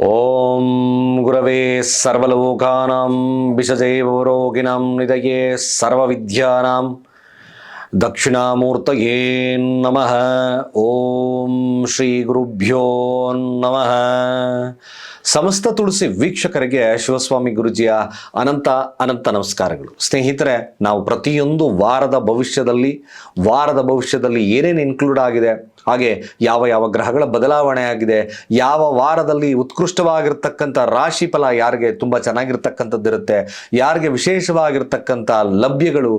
ಓಂ ಗುರವೇ ಸರ್ವಲೋಕಾನಾಂ ವಿಷಜೈವರೋಗಿಣಾಂ ನಿಧಯೇ ಸರ್ವವಿದ್ಯಾನಾಂ ದಕ್ಷಿಣಾಮೂರ್ತಯೇ ನಮಃ ಓಂ ಶ್ರೀ ಗುರುಭ್ಯೋ ನಮಃ ಸಮಸ್ತ ತುಳಸಿ ವೀಕ್ಷಕರಿಗೆ ಶಿವಸ್ವಾಮಿ ಗುರುಜಿಯ ಅನಂತ ಅನಂತ ನಮಸ್ಕಾರಗಳು. ಸ್ನೇಹಿತರೆ, ನಾವು ಪ್ರತಿಯೊಂದು ವಾರದ ಭವಿಷ್ಯದಲ್ಲಿ ವಾರದ ಭವಿಷ್ಯದಲ್ಲಿ ಏನೇನು ಇನ್ಕ್ಲೂಡ್ ಆಗಿದೆ ಹಾಗೆ ಯಾವ ಯಾವ ಗ್ರಹಗಳ ಬದಲಾವಣೆ ಆಗಿದೆ, ಯಾವ ವಾರದಲ್ಲಿ ಉತ್ಕೃಷ್ಟವಾಗಿರ್ತಕ್ಕಂಥ ರಾಶಿ ಫಲ ಯಾರಿಗೆ ತುಂಬ ಚೆನ್ನಾಗಿರ್ತಕ್ಕಂಥದ್ದು ಇರುತ್ತೆ, ಯಾರಿಗೆ ವಿಶೇಷವಾಗಿರ್ತಕ್ಕಂಥ ಲಭ್ಯಗಳು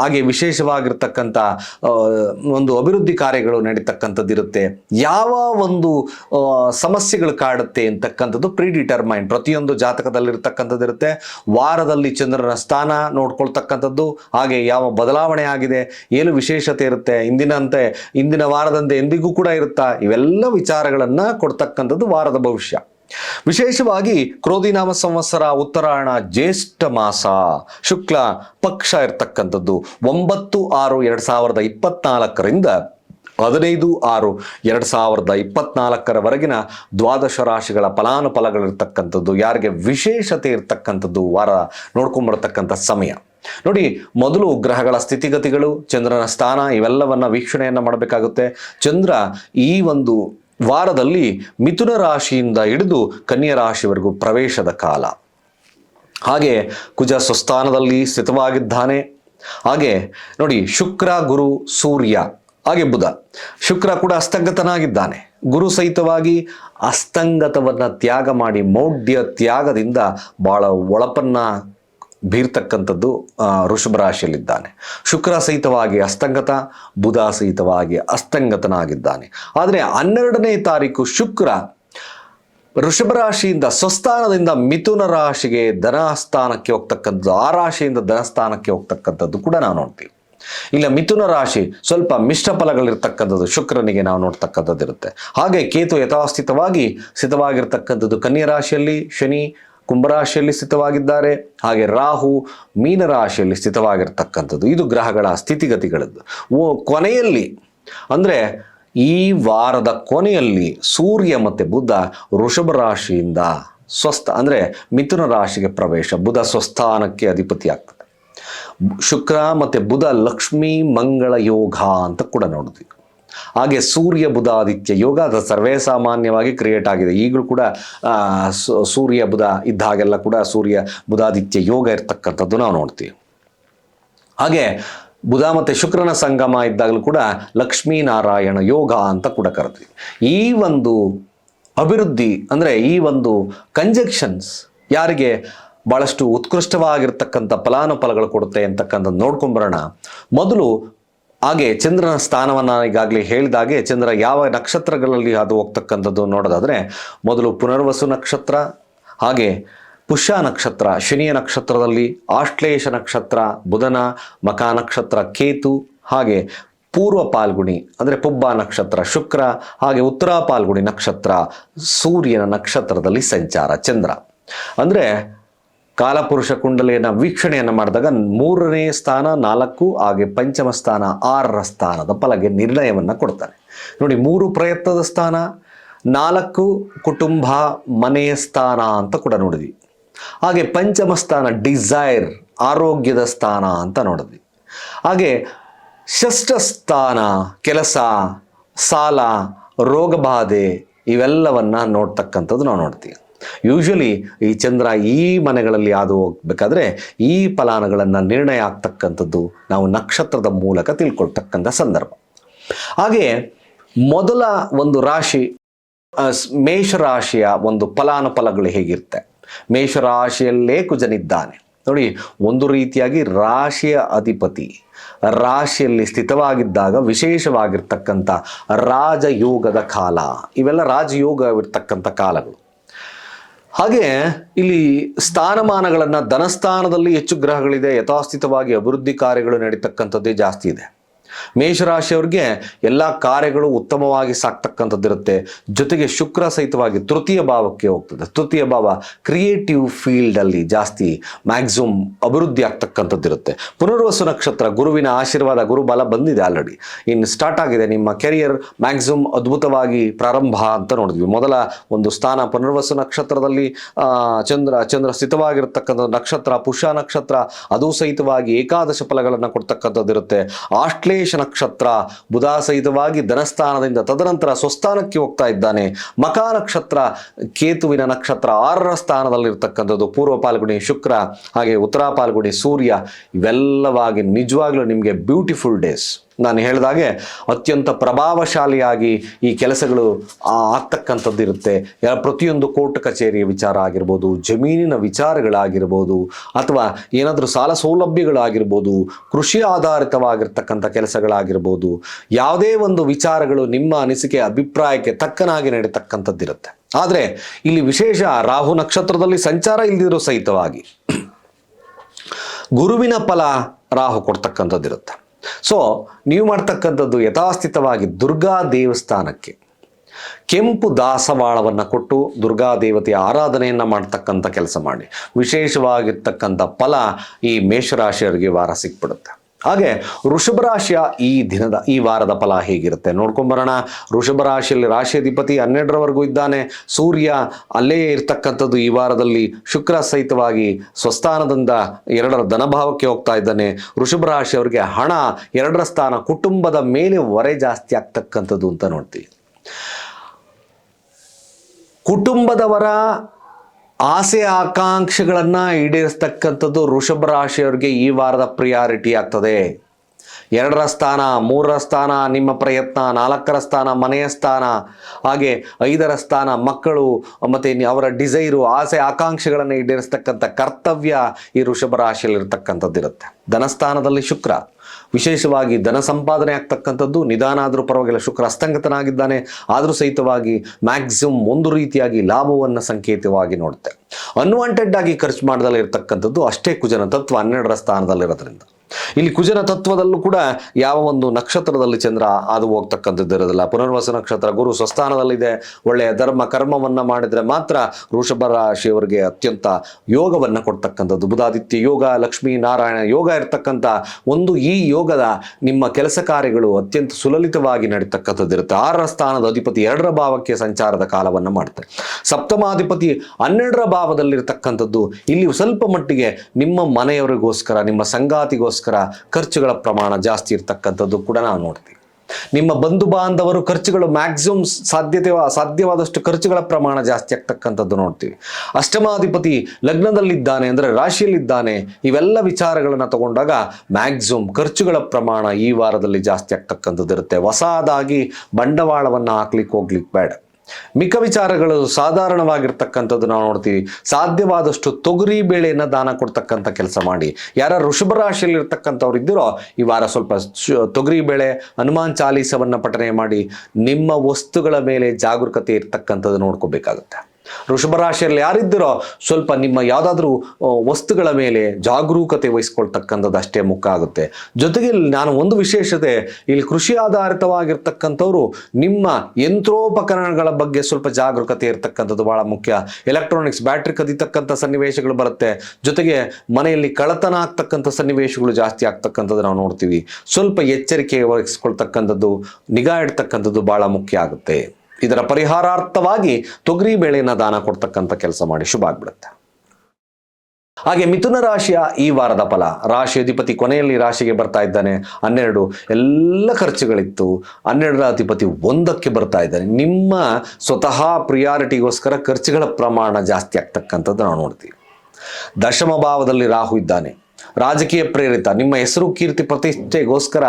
ಹಾಗೆ ವಿಶೇಷವಾಗಿರ್ತಕ್ಕಂಥ ಒಂದು ಅಭಿವೃದ್ಧಿ ಕಾರ್ಯಗಳು ನಡೀತಕ್ಕಂಥದ್ದು ಇರುತ್ತೆ. ಯಾವ ಒಂದು ಸಮಸ್ಯೆಗಳು ಕಾಡುತ್ತೆ ಅಂತಕ್ಕಂಥದ್ದು ಪ್ರೀ ಡಿಟರ್ಮೈನ್ ಪ್ರತಿಯೊಂದು ಜಾತಕದಲ್ಲಿರ್ತಕ್ಕಂಥದ್ದು ಇರುತ್ತೆ. ವಾರದಲ್ಲಿ ಚಂದ್ರನ ಸ್ಥಾನ ನೋಡ್ಕೊಳ್ತಕ್ಕಂಥದ್ದು, ಹಾಗೆ ಯಾವ ಬದಲಾವಣೆ ಆಗಿದೆ, ಏನು ವಿಶೇಷತೆ ಇರುತ್ತೆ, ಇಂದಿನಂತೆ, ಇಂದಿನ ವಾರದಂತೆ ಎಂದಿಗೂ ಕೂಡ ಇರುತ್ತಾ? ಇವೆಲ್ಲ ವಿಚಾರಗಳನ್ನ ಕೊಡ್ತಕ್ಕಂಥದ್ದು ವಾರದ ಭವಿಷ್ಯ. ವಿಶೇಷವಾಗಿ ಕ್ರೋಧಿನಾಮ ಸಂವತ್ಸರ, ಉತ್ತರಾಯಣ, ಜ್ಯೇಷ್ಠ ಮಾಸ, ಶುಕ್ಲ, ಪಕ್ಷ ಇರ್ತಕ್ಕಂಥದ್ದು. ಒಂಬತ್ತು ಆರು ಎರಡು ಸಾವಿರದ ಇಪ್ಪತ್ನಾಲ್ಕರಿಂದ ಹದಿನೈದು ಆರು ಎರಡು ಸಾವಿರದ ಇಪ್ಪತ್ನಾಲ್ಕರವರೆಗಿನ ದ್ವಾದಶ ರಾಶಿಗಳ ಫಲಾನುಫಲಗಳಿರ್ತಕ್ಕಂಥದ್ದು. ಯಾರಿಗೆ ವಿಶೇಷತೆ ಇರ್ತಕ್ಕಂಥದ್ದು ವಾರ ನೋಡ್ಕೊಂಡ್ಬರ್ತಕ್ಕಂಥ ಸಮಯ. ನೋಡಿ, ಮೊದಲು ಗ್ರಹಗಳ ಸ್ಥಿತಿಗತಿಗಳು, ಚಂದ್ರನ ಸ್ಥಾನ, ಇವೆಲ್ಲವನ್ನ ವೀಕ್ಷಣೆಯನ್ನ ಮಾಡಬೇಕಾಗುತ್ತೆ. ಚಂದ್ರ ಈ ಒಂದು ವಾರದಲ್ಲಿ ಮಿಥುನ ರಾಶಿಯಿಂದ ಹಿಡಿದು ಕನ್ಯಾ ರಾಶಿವರೆಗೂ ಪ್ರವೇಶದ ಕಾಲ. ಹಾಗೆ ಕುಜ ಸ್ವಸ್ಥಾನದಲ್ಲಿ ಸ್ಥಿತವಾಗಿದ್ದಾನೆ. ಹಾಗೆ ನೋಡಿ, ಶುಕ್ರ, ಗುರು, ಸೂರ್ಯ, ಹಾಗೆ ಬುಧ. ಶುಕ್ರ ಕೂಡ ಅಸ್ತಂಗತನಾಗಿದ್ದಾನೆ. ಗುರು ಸಹಿತವಾಗಿ ಅಸ್ತಂಗತವನ್ನ ತ್ಯಾಗ ಮಾಡಿ, ಮೌಢ್ಯ ತ್ಯಾಗದಿಂದ ಬಹಳ ಒಳಪನ್ನ ಬೀರ್ತಕ್ಕಂಥದ್ದು ಋಷಭ ರಾಶಿಯಲ್ಲಿದ್ದಾನೆ. ಶುಕ್ರ ಸಹಿತವಾಗಿ ಅಸ್ತಂಗತ, ಬುಧ ಸಹಿತವಾಗಿ ಅಸ್ತಂಗತನಾಗಿದ್ದಾನೆ. ಆದರೆ ಹನ್ನೆರಡನೇ ತಾರೀಕು ಶುಕ್ರ, ವೃಷಭ ರಾಶಿಯಿಂದ ಸ್ವಸ್ಥಾನದಿಂದ ಮಿಥುನ ರಾಶಿಗೆ ಧನಸ್ಥಾನಕ್ಕೆ ಹೋಗ್ತಕ್ಕಂಥದ್ದು, ಆ ರಾಶಿಯಿಂದ ಧನಸ್ಥಾನಕ್ಕೆ ಹೋಗ್ತಕ್ಕಂಥದ್ದು ಕೂಡ ನಾವು ನೋಡ್ತೀವಿ. ಇಲ್ಲ, ಮಿಥುನ ರಾಶಿ ಸ್ವಲ್ಪ ಮಿಶ್ರ ಫಲಗಳಿರ್ತಕ್ಕಂಥದ್ದು ಶುಕ್ರನಿಗೆ ನಾವು ನೋಡ್ತಕ್ಕಂಥದ್ದು ಇರುತ್ತೆ ಹಾಗೆ ಕೇತು ಯಥಾಸ್ಥಿತವಾಗಿ ಸ್ಥಿತವಾಗಿರ್ತಕ್ಕಂಥದ್ದು ಕನ್ಯಾ ರಾಶಿಯಲ್ಲಿ, ಶನಿ ಕುಂಭರಾಶಿಯಲ್ಲಿ ಸ್ಥಿತವಾಗಿದ್ದಾರೆ. ಹಾಗೆ ರಾಹು ಮೀನರಾಶಿಯಲ್ಲಿ ಸ್ಥಿತವಾಗಿರ್ತಕ್ಕಂಥದ್ದು. ಇದು ಗ್ರಹಗಳ ಸ್ಥಿತಿಗತಿಗಳದ್ದು. ಓ, ಕೊನೆಯಲ್ಲಿ, ಅಂದರೆ ಈ ವಾರದ ಕೊನೆಯಲ್ಲಿ ಸೂರ್ಯ ಮತ್ತು ಬುಧ ವೃಷಭ ರಾಶಿಯಿಂದ ಸ್ವಸ್ಥ, ಅಂದರೆ ಮಿಥುನ ರಾಶಿಗೆ ಪ್ರವೇಶ. ಬುಧ ಸ್ವಸ್ಥಾನಕ್ಕೆ ಅಧಿಪತಿ ಆಗ್ತದೆ. ಶುಕ್ರ ಮತ್ತು ಬುಧ ಲಕ್ಷ್ಮೀ ಮಂಗಳ ಯೋಗ ಅಂತ ಕೂಡ ನೋಡ್ತೀವಿ ಹಾಗೆ ಸೂರ್ಯ ಬುಧ ಆದಿತ್ಯ ಯೋಗ ಅದು ಸರ್ವೇ ಸಾಮಾನ್ಯವಾಗಿ ಕ್ರಿಯೇಟ್ ಆಗಿದೆ. ಈಗಲೂ ಕೂಡ ಸೂರ್ಯ ಬುಧ ಇದ್ದ ಹಾಗೆಲ್ಲ ಕೂಡ ಸೂರ್ಯ ಬುಧಾದಿತ್ಯ ಯೋಗ ಇರ್ತಕ್ಕಂಥದ್ದು ನಾವು ನೋಡ್ತೀವಿ. ಹಾಗೆ ಬುಧ ಮತ್ತು ಶುಕ್ರನ ಸಂಗಮ ಇದ್ದಾಗಲೂ ಕೂಡ ಲಕ್ಷ್ಮೀನಾರಾಯಣ ಯೋಗ ಅಂತ ಕೂಡ ಕರಿತೀವಿ ಈ ಒಂದು ಅಭಿವೃದ್ಧಿ ಅಂದರೆ ಈ ಒಂದು ಕಂಜಕ್ಷನ್ಸ್ ಯಾರಿಗೆ ಭಾಳಷ್ಟು ಉತ್ಕೃಷ್ಟವಾಗಿರ್ತಕ್ಕಂಥ ಫಲಾನುಫಲಗಳು ಕೊಡುತ್ತೆ ಅಂತಕ್ಕಂಥದ್ದು ನೋಡ್ಕೊಂಬರೋಣ ಮೊದಲು ಹಾಗೆ ಚಂದ್ರನ ಸ್ಥಾನವನ್ನು ಈಗಾಗಲೇ ಹೇಳಿದಾಗೆ ಚಂದ್ರ ಯಾವ ನಕ್ಷತ್ರಗಳಲ್ಲಿ ಅದು ಹೋಗ್ತಕ್ಕಂಥದ್ದು ನೋಡೋದಾದರೆ ಮೊದಲು ಪುನರ್ವಸು ನಕ್ಷತ್ರ, ಹಾಗೆ ಪುಷ್ಯ ನಕ್ಷತ್ರ, ಶನಿಯ ನಕ್ಷತ್ರದಲ್ಲಿ ಆಶ್ಲೇಷ ನಕ್ಷತ್ರ, ಬುಧನ, ಮಕ ನಕ್ಷತ್ರ, ಕೇತು, ಹಾಗೆ ಪೂರ್ವ ಪಾಲ್ಗುಣಿ, ಅಂದರೆ ಪುಬ್ಬ ನಕ್ಷತ್ರ, ಶುಕ್ರ, ಹಾಗೆ ಉತ್ತರ ಪಾಲ್ಗುಣಿ ನಕ್ಷತ್ರ, ಸೂರ್ಯನ ನಕ್ಷತ್ರದಲ್ಲಿ ಸಂಚಾರ ಚಂದ್ರ. ಅಂದರೆ ಕಾಲಪುರುಷ ಕುಂಡಲಿಯನ್ನು ವೀಕ್ಷಣೆಯನ್ನು ಮಾಡಿದಾಗ ಮೂರನೇ ಸ್ಥಾನ, ನಾಲ್ಕು, ಹಾಗೆ ಪಂಚಮ ಸ್ಥಾನ, ಆರರ ಸ್ಥಾನದ ಫಲಗೆ ನಿರ್ಣಯವನ್ನು ಕೊಡ್ತಾರೆ. ನೋಡಿ, ಮೂರು ಪ್ರಯತ್ನದ ಸ್ಥಾನ, ನಾಲ್ಕು ಕುಟುಂಬ, ಮನೆಯ ಸ್ಥಾನ ಅಂತ ಕೂಡ ನೋಡಿದ್ವಿ. ಹಾಗೆ ಪಂಚಮ ಸ್ಥಾನ, ಡಿಸೈರ್, ಆರೋಗ್ಯದ ಸ್ಥಾನ ಅಂತ ನೋಡಿದ್ವಿ. ಹಾಗೆ ಷಷ್ಠ ಸ್ಥಾನ, ಕೆಲಸ, ಸಾಲ, ರೋಗಬಾಧೆ ಇವೆಲ್ಲವನ್ನು ನೋಡ್ತಕ್ಕಂಥದ್ದು ನಾವು ನೋಡ್ತೀವಿ. ಯೂಶಲಿ ಈ ಚಂದ್ರ ಈ ಮನೆಗಳಲ್ಲಿ ಹಾದು ಹೋಗ್ಬೇಕಾದ್ರೆ ಈ ಫಲಾನುಗಳನ್ನು ನಿರ್ಣಯ ಆಗ್ತಕ್ಕಂಥದ್ದು ನಾವು ನಕ್ಷತ್ರದ ಮೂಲಕ ತಿಳ್ಕೊಳ್ತಕ್ಕಂಥ ಸಂದರ್ಭ. ಹಾಗೆ ಮೊದಲ ಒಂದು ರಾಶಿ ಮೇಷರಾಶಿಯ ಒಂದು ಫಲಾನುಫಲಗಳು ಹೇಗಿರುತ್ತೆ? ಮೇಷರಾಶಿಯಲ್ಲೇ ಕುಜನಿದ್ದಾನೆ. ನೋಡಿ, ಒಂದು ರೀತಿಯಾಗಿ ರಾಶಿಯ ಅಧಿಪತಿ, ರಾಶಿಯಲ್ಲಿ ಸ್ಥಿತವಾಗಿದ್ದಾಗ ವಿಶೇಷವಾಗಿರ್ತಕ್ಕಂಥ ರಾಜಯೋಗದ ಕಾಲ, ಇವೆಲ್ಲ ರಾಜಯೋಗವಿರ್ತಕ್ಕಂಥ ಕಾಲಗಳು. ಹಾಗೆ ಇಲ್ಲಿ ಸ್ಥಾನಮಾನಗಳನ್ನು ಧನಸ್ಥಾನದಲ್ಲಿ ಹೆಚ್ಚು ಗ್ರಹಗಳಿದೆ ಯಥಾಸ್ಥಿತವಾಗಿ ಅಭಿವೃದ್ಧಿ ಕಾರ್ಯಗಳು ನಡೀತಕ್ಕಂಥದ್ದೇ ಜಾಸ್ತಿ ಇದೆ. ಮೇಷರಾಶಿಯವ್ರಿಗೆ ಎಲ್ಲ ಕಾರ್ಯಗಳು ಉತ್ತಮವಾಗಿ ಸಾಕ್ತಕ್ಕಂಥದ್ದಿರುತ್ತೆ. ಜೊತೆಗೆ ಶುಕ್ರ ಸಹಿತವಾಗಿ ತೃತೀಯ ಭಾವಕ್ಕೆ ಹೋಗ್ತದೆ. ತೃತೀಯ ಭಾವ ಕ್ರಿಯೇಟಿವ್ ಫೀಲ್ಡಲ್ಲಿ ಜಾಸ್ತಿ ಮ್ಯಾಕ್ಸಿಮಮ್ ಅಭಿವೃದ್ಧಿ ಆಗ್ತಕ್ಕಂಥದ್ದಿರುತ್ತೆ. ಪುನರ್ವಸು ನಕ್ಷತ್ರ ಗುರುವಿನ ಆಶೀರ್ವಾದ ಗುರುಬಲ ಬಂದಿದೆ ಆಲ್ರೆಡಿ ಇನ್ನು ಸ್ಟಾರ್ಟ್ ಆಗಿದೆ. ನಿಮ್ಮ ಕೆರಿಯರ್ ಮ್ಯಾಕ್ಸಿಮಮ್ ಅದ್ಭುತವಾಗಿ ಪ್ರಾರಂಭ ಅಂತ ನೋಡಿದ್ವಿ. ಮೊದಲ ಒಂದು ಸ್ಥಾನ ಪುನರ್ವಸು ನಕ್ಷತ್ರದಲ್ಲಿ ಚಂದ್ರ ಚಂದ್ರ ಸ್ಥಿತವಾಗಿರ್ತಕ್ಕಂಥ ನಕ್ಷತ್ರ ಪುಷ್ಯ ನಕ್ಷತ್ರ, ಅದು ಸಹಿತವಾಗಿ ಏಕಾದಶ ಫಲಗಳನ್ನು ಕೊಡ್ತಕ್ಕಂಥದ್ದಿರುತ್ತೆ. ಆಶ್ಲೇಷ ನಕ್ಷತ್ರ ಬುಧ ಸಹಿತವಾಗಿ ಧನಸ್ಥಾನದಿಂದ ತದನಂತರ ಸ್ವಸ್ಥಾನಕ್ಕೆ ಹೋಗ್ತಾ ಇದ್ದಾನೆ. ಮಕ ನಕ್ಷತ್ರ ಕೇತುವಿನ ನಕ್ಷತ್ರ ಆರರ ಸ್ಥಾನದಲ್ಲಿರ್ತಕ್ಕಂಥದ್ದು. ಪೂರ್ವ ಪಾಲ್ಗುಣಿ ಶುಕ್ರ, ಹಾಗೆ ಉತ್ತರ ಪಾಲ್ಗುಣಿ ಸೂರ್ಯ, ಇವೆಲ್ಲವಾಗಿ ನಿಜವಾಗ್ಲೂ ನಿಮಗೆ ಬ್ಯೂಟಿಫುಲ್ ಡೇಸ್ ನಾನು ಹೇಳಿದಾಗೆ ಅತ್ಯಂತ ಪ್ರಭಾವಶಾಲಿಯಾಗಿ ಈ ಕೆಲಸಗಳು ಆಗ್ತಕ್ಕಂಥದ್ದು ಇರುತ್ತೆ ಪ್ರತಿಯೊಂದು ಕೋರ್ಟ್ ಕಚೇರಿಯ ವಿಚಾರ ಆಗಿರ್ಬೋದು, ಜಮೀನಿನ ವಿಚಾರಗಳಾಗಿರ್ಬೋದು, ಅಥವಾ ಏನಾದರೂ ಸಾಲ ಸೌಲಭ್ಯಗಳಾಗಿರ್ಬೋದು, ಕೃಷಿ ಆಧಾರಿತವಾಗಿರ್ತಕ್ಕಂಥ ಕೆಲಸಗಳಾಗಿರ್ಬೋದು, ಯಾವುದೇ ಒಂದು ವಿಚಾರಗಳು ನಿಮ್ಮ ಅನಿಸಿಕೆ, ಅಭಿಪ್ರಾಯಕ್ಕೆ ತಕ್ಕನಾಗಿ ನಡೀತಕ್ಕಂಥದ್ದಿರುತ್ತೆ. ಆದರೆ ಇಲ್ಲಿ ವಿಶೇಷ ರಾಹು ನಕ್ಷತ್ರದಲ್ಲಿ ಸಂಚಾರ ಇಲ್ದಿರೋ ಸಹಿತವಾಗಿ ಗುರುವಿನ ಫಲ ರಾಹು ಕೊಡ್ತಕ್ಕಂಥದ್ದಿರುತ್ತೆ. ಸೊ ನೀವು ಮಾಡ್ತಕ್ಕಂಥದ್ದು ಯಥಾಸ್ಥಿತವಾಗಿ ದುರ್ಗಾ ದೇವಸ್ಥಾನಕ್ಕೆ. ಕೆಂಪು ದಾಸವಾಳವನ್ನು ಕೊಟ್ಟು ದುರ್ಗಾ ದೇವತೆಯ ಆರಾಧನೆಯನ್ನು ಮಾಡ್ತಕ್ಕಂಥ ಕೆಲಸ ಮಾಡಿ. ವಿಶೇಷವಾಗಿರ್ತಕ್ಕಂಥ ಫಲ ಈ ಮೇಷರಾಶಿಯವರಿಗೆ ವಾರ ಸಿಕ್ಬಿಡುತ್ತೆ. ಹಾಗೆ ರಾಶಿಯ ಈ ದಿನದ, ಈ ವಾರದ ಫಲ ಹೇಗಿರುತ್ತೆ? ನೋಡ್ಕೊಂಬರೋಣ ರಾಶಿಯಲ್ಲಿ ರಾಶಿಯಾಧಿಪತಿ ಹನ್ನೆರಡರವರೆಗೂ ಇದ್ದಾನೆ. ಸೂರ್ಯ ಅಲ್ಲೇ ಇರ್ತಕ್ಕಂಥದ್ದು ಈ ವಾರದಲ್ಲಿ ಶುಕ್ರ ಸಹಿತವಾಗಿ ಸ್ವಸ್ಥಾನದಿಂದ ಎರಡರ ಧನಭಾವಕ್ಕೆ ಹೋಗ್ತಾ ಇದ್ದಾನೆ. ರಾಶಿಯವರಿಗೆ ಹಣ ಎರಡರ ಸ್ಥಾನ, ಕುಟುಂಬದ ಮೇಲೆ ಹೊರೆ ಜಾಸ್ತಿ ಆಗ್ತಕ್ಕಂಥದ್ದು ಅಂತ ನೋಡ್ತೀವಿ. ಕುಟುಂಬದವರ ಆಸೆ ಆಕಾಂಕ್ಷೆಗಳನ್ನು ಈಡೇರಿಸ್ತಕ್ಕಂಥದ್ದು ವೃಷಭ ರಾಶಿಯವರಿಗೆ ಈ ವಾರದ ಪ್ರಿಯಾರಿಟಿ ಆಗ್ತದೆ. ಎರಡರ ಸ್ಥಾನ, ಮೂರರ ಸ್ಥಾನ, ನಿಮ್ಮ ಪ್ರಯತ್ನ, ನಾಲ್ಕರ ಸ್ಥಾನ, ಮನೆಯ ಸ್ಥಾನ, ಹಾಗೆ ಐದರ ಸ್ಥಾನ, ಮಕ್ಕಳು, ಮತ್ತು ಅವರ ಡಿಸೈರು ಆಸೆ ಆಕಾಂಕ್ಷೆಗಳನ್ನು ಈಡೇರಿಸ್ತಕ್ಕಂಥ ಕರ್ತವ್ಯ ಈ ವೃಷಭ ರಾಶಿಯಲ್ಲಿರ್ತಕ್ಕಂಥದ್ದಿರುತ್ತೆ. ಧನಸ್ಥಾನದಲ್ಲಿ ಶುಕ್ರ. ವಿಶೇಷವಾಗಿ ಧನ ಸಂಪಾದನೆ ಆಗ್ತಕ್ಕಂಥದ್ದು ನಿಧಾನ ಆದರೂ ಪರವಾಗಿಲ್ಲ. ಶುಕ್ರ ಅಸ್ತಂಗತನಾಗಿದ್ದಾನೆ. ಆದರೂ ಸಹಿತವಾಗಿ ಮ್ಯಾಕ್ಸಿಮಮ್ ಒಂದು ರೀತಿಯಾಗಿ ಲಾಭವನ್ನು ಸಂಕೇತವಾಗಿ ನೋಡುತ್ತೆ. ಅನ್ವಾಂಟೆಡ್ ಆಗಿ ಖರ್ಚು ಮಾಡದಲ್ಲಿ ಇರತಕ್ಕಂಥದ್ದು ಅಷ್ಟೇ ಕುಜನ ತತ್ವ ಹನ್ನೆರಡರ ಸ್ಥಾನದಲ್ಲಿರೋದ್ರಿಂದ. ಇಲ್ಲಿ ಕುಜನ ತತ್ವದಲ್ಲೂ ಕೂಡ ಯಾವ ಒಂದು ನಕ್ಷತ್ರದಲ್ಲಿ ಚಂದ್ರ ಅದು ಹೋಗ್ತಕ್ಕಂಥದ್ದು ಇರೋದಿಲ್ಲ. ಪುನರ್ವಸ ನಕ್ಷತ್ರ ಗುರು ಸ್ವಸ್ಥಾನದಲ್ಲಿದೆ. ಒಳ್ಳೆಯ ಧರ್ಮ, ಕರ್ಮವನ್ನು ಮಾಡಿದರೆ ಮಾತ್ರ ವೃಷಭ ರಾಶಿಯವರಿಗೆ ಅತ್ಯಂತ ಯೋಗವನ್ನು ಕೊಡ್ತಕ್ಕಂಥದ್ದು. ಬುಧಾದಿತ್ಯ ಯೋಗ, ಲಕ್ಷ್ಮೀ ನಾರಾಯಣ ಯೋಗ ಇರ್ತಕ್ಕಂಥ ಒಂದು ಈ ಯೋಗದ ನಿಮ್ಮ ಕೆಲಸ ಕಾರ್ಯಗಳು ಅತ್ಯಂತ ಸುಲಲಿತವಾಗಿ ನಡೀತಕ್ಕಂಥದ್ದು ಇರುತ್ತೆ. ಆರರ ಸ್ಥಾನದ ಅಧಿಪತಿ ಎರಡರ ಭಾವಕ್ಕೆ ಸಂಚಾರದ ಕಾಲವನ್ನು ಮಾಡುತ್ತೆ ಸಪ್ತಮಾಧಿಪತಿ ಹನ್ನೆರಡರ ಭಾವದಲ್ಲಿರ್ತಕ್ಕಂಥದ್ದು ಇಲ್ಲಿ ಸ್ವಲ್ಪ ಮಟ್ಟಿಗೆ ನಿಮ್ಮ ಮನೆಯವರಿಗೋಸ್ಕರ, ನಿಮ್ಮ ಸಂಗಾತಿಗೋಸ್ಕರ ಖರ್ಚುಗಳ ಪ್ರಮಾಣ ಜಾಸ್ತಿ ಇರತಕ್ಕಂಥದ್ದು ಕೂಡ ನಾವು ನೋಡ್ತೀವಿ. ನಿಮ್ಮ ಬಂಧು ಬಾಂಧವರು ಖರ್ಚುಗಳು ಮ್ಯಾಕ್ಸಿಮಮ್ ಸಾಧ್ಯತೆ, ಸಾಧ್ಯವಾದಷ್ಟು ಖರ್ಚುಗಳ ಪ್ರಮಾಣ ಜಾಸ್ತಿ ಆಗ್ತಕ್ಕಂಥದ್ದು ನೋಡ್ತೀವಿ. ಅಷ್ಟಮಾಧಿಪತಿ ಲಗ್ನದಲ್ಲಿದ್ದಾನೆ ಅಂದರೆ ರಾಶಿಯಲ್ಲಿದ್ದಾನೆ, ಇವೆಲ್ಲ ವಿಚಾರಗಳನ್ನು ತಗೊಂಡಾಗ ಮ್ಯಾಕ್ಸಿಮಮ್ ಖರ್ಚುಗಳ ಪ್ರಮಾಣ ಈ ವಾರದಲ್ಲಿ ಜಾಸ್ತಿ ಆಗ್ತಕ್ಕಂಥದ್ದು ಇರುತ್ತೆ. ಹೊಸದಾಗಿ ಬಂಡವಾಳವನ್ನು ಹಾಕ್ಲಿಕ್ಕೆ ಹೋಗ್ಲಿಕ್ಕೆ ಬೇಡ. ಮಿಕ್ಕ ವಿಚಾರಗಳು ಸಾಧಾರಣವಾಗಿರ್ತಕ್ಕಂಥದ್ದು ನಾವು ನೋಡ್ತೀವಿ. ಸಾಧ್ಯವಾದಷ್ಟು ತೊಗರಿ ಬೇಳೆಯನ್ನು ದಾನ ಕೊಡ್ತಕ್ಕಂಥ ಕೆಲಸ ಮಾಡಿ. ಯಾರ ವೃಷಭ ರಾಶಿಯಲ್ಲಿ ಇರ್ತಕ್ಕಂಥವ್ರು ಇದ್ದೀರೋ, ಈ ವಾರ ಸ್ವಲ್ಪ ತೊಗರಿ ಬೇಳೆ, ಹನುಮಾನ್ ಚಾಲೀಸವನ್ನು ಪಠನೆ ಮಾಡಿ ನಿಮ್ಮ ವಸ್ತುಗಳ ಮೇಲೆ ಜಾಗರೂಕತೆ ಇರ್ತಕ್ಕಂಥದ್ದು ನೋಡ್ಕೋಬೇಕಾಗುತ್ತೆ. ರಾಶಿಯಲ್ಲಿ ಯಾರಿದ್ದೀರೋ ಸ್ವಲ್ಪ ನಿಮ್ಮ ಯಾವುದಾದ್ರೂ ವಸ್ತುಗಳ ಮೇಲೆ ಜಾಗರೂಕತೆ ವಹಿಸ್ಕೊಳ್ತಕ್ಕಂಥದ್ದು ಅಷ್ಟೇ ಮುಖ ಆಗುತ್ತೆ. ಜೊತೆಗೆ ನಾನು ಒಂದು ವಿಶೇಷತೆ, ಇಲ್ಲಿ ಕೃಷಿ ಆಧಾರಿತವಾಗಿರ್ತಕ್ಕಂಥವ್ರು ನಿಮ್ಮ ಯಂತ್ರೋಪಕರಣಗಳ ಬಗ್ಗೆ ಸ್ವಲ್ಪ ಜಾಗರೂಕತೆ ಇರತಕ್ಕಂಥದ್ದು ಬಹಳ ಮುಖ್ಯ. ಎಲೆಕ್ಟ್ರಾನಿಕ್ಸ್, ಬ್ಯಾಟ್ರಿ ಕದಿತಕ್ಕಂಥ ಸನ್ನಿವೇಶಗಳು ಬರುತ್ತೆ. ಜೊತೆಗೆ ಮನೆಯಲ್ಲಿ ಕಳತನ ಆಗ್ತಕ್ಕಂಥ ಸನ್ನಿವೇಶಗಳು ಜಾಸ್ತಿ ಆಗ್ತಕ್ಕಂಥದ್ದು ನಾವು ನೋಡ್ತೀವಿ. ಸ್ವಲ್ಪ ಎಚ್ಚರಿಕೆ ವಹಿಸ್ಕೊಳ್ತಕ್ಕಂಥದ್ದು, ನಿಗಾ ಇಡ್ತಕ್ಕಂಥದ್ದು ಬಹಳ ಮುಖ್ಯ ಆಗುತ್ತೆ. ಇದರ ಪರಿಹಾರಾರ್ಥವಾಗಿ ತೊಗರಿ ಬೇಳೆನ ದಾನ ಕೊಡ್ತಕ್ಕಂಥ ಕೆಲಸ ಮಾಡಿ ಶುಭ ಆಗ್ಬಿಡುತ್ತೆ. ಹಾಗೆ ಮಿಥುನ ರಾಶಿಯ ಈ ವಾರದ ಫಲ, ರಾಶಿ ಅಧಿಪತಿ ಕೊನೆಯಲ್ಲಿ ರಾಶಿಗೆ ಬರ್ತಾ ಇದ್ದಾನೆ, ಹನ್ನೆರಡು ಎಲ್ಲ ಖರ್ಚುಗಳಿತ್ತು, ಹನ್ನೆರಡರ ಅಧಿಪತಿ ಒಂದಕ್ಕೆ ಬರ್ತಾ ಇದ್ದಾನೆ. ನಿಮ್ಮ ಸ್ವತಃ ಪ್ರಿಯಾರಿಟಿಗೋಸ್ಕರ ಖರ್ಚುಗಳ ಪ್ರಮಾಣ ಜಾಸ್ತಿ ಆಗ್ತಕ್ಕಂಥದ್ದು ನಾವು ನೋಡ್ತೀವಿ. ದಶಮ ಭಾವದಲ್ಲಿ ರಾಹು ಇದ್ದಾನೆ. ರಾಜಕೀಯ ಪ್ರೇರಿತ, ನಿಮ್ಮ ಹೆಸರು ಕೀರ್ತಿ ಪ್ರತಿಷ್ಠೆಗೋಸ್ಕರ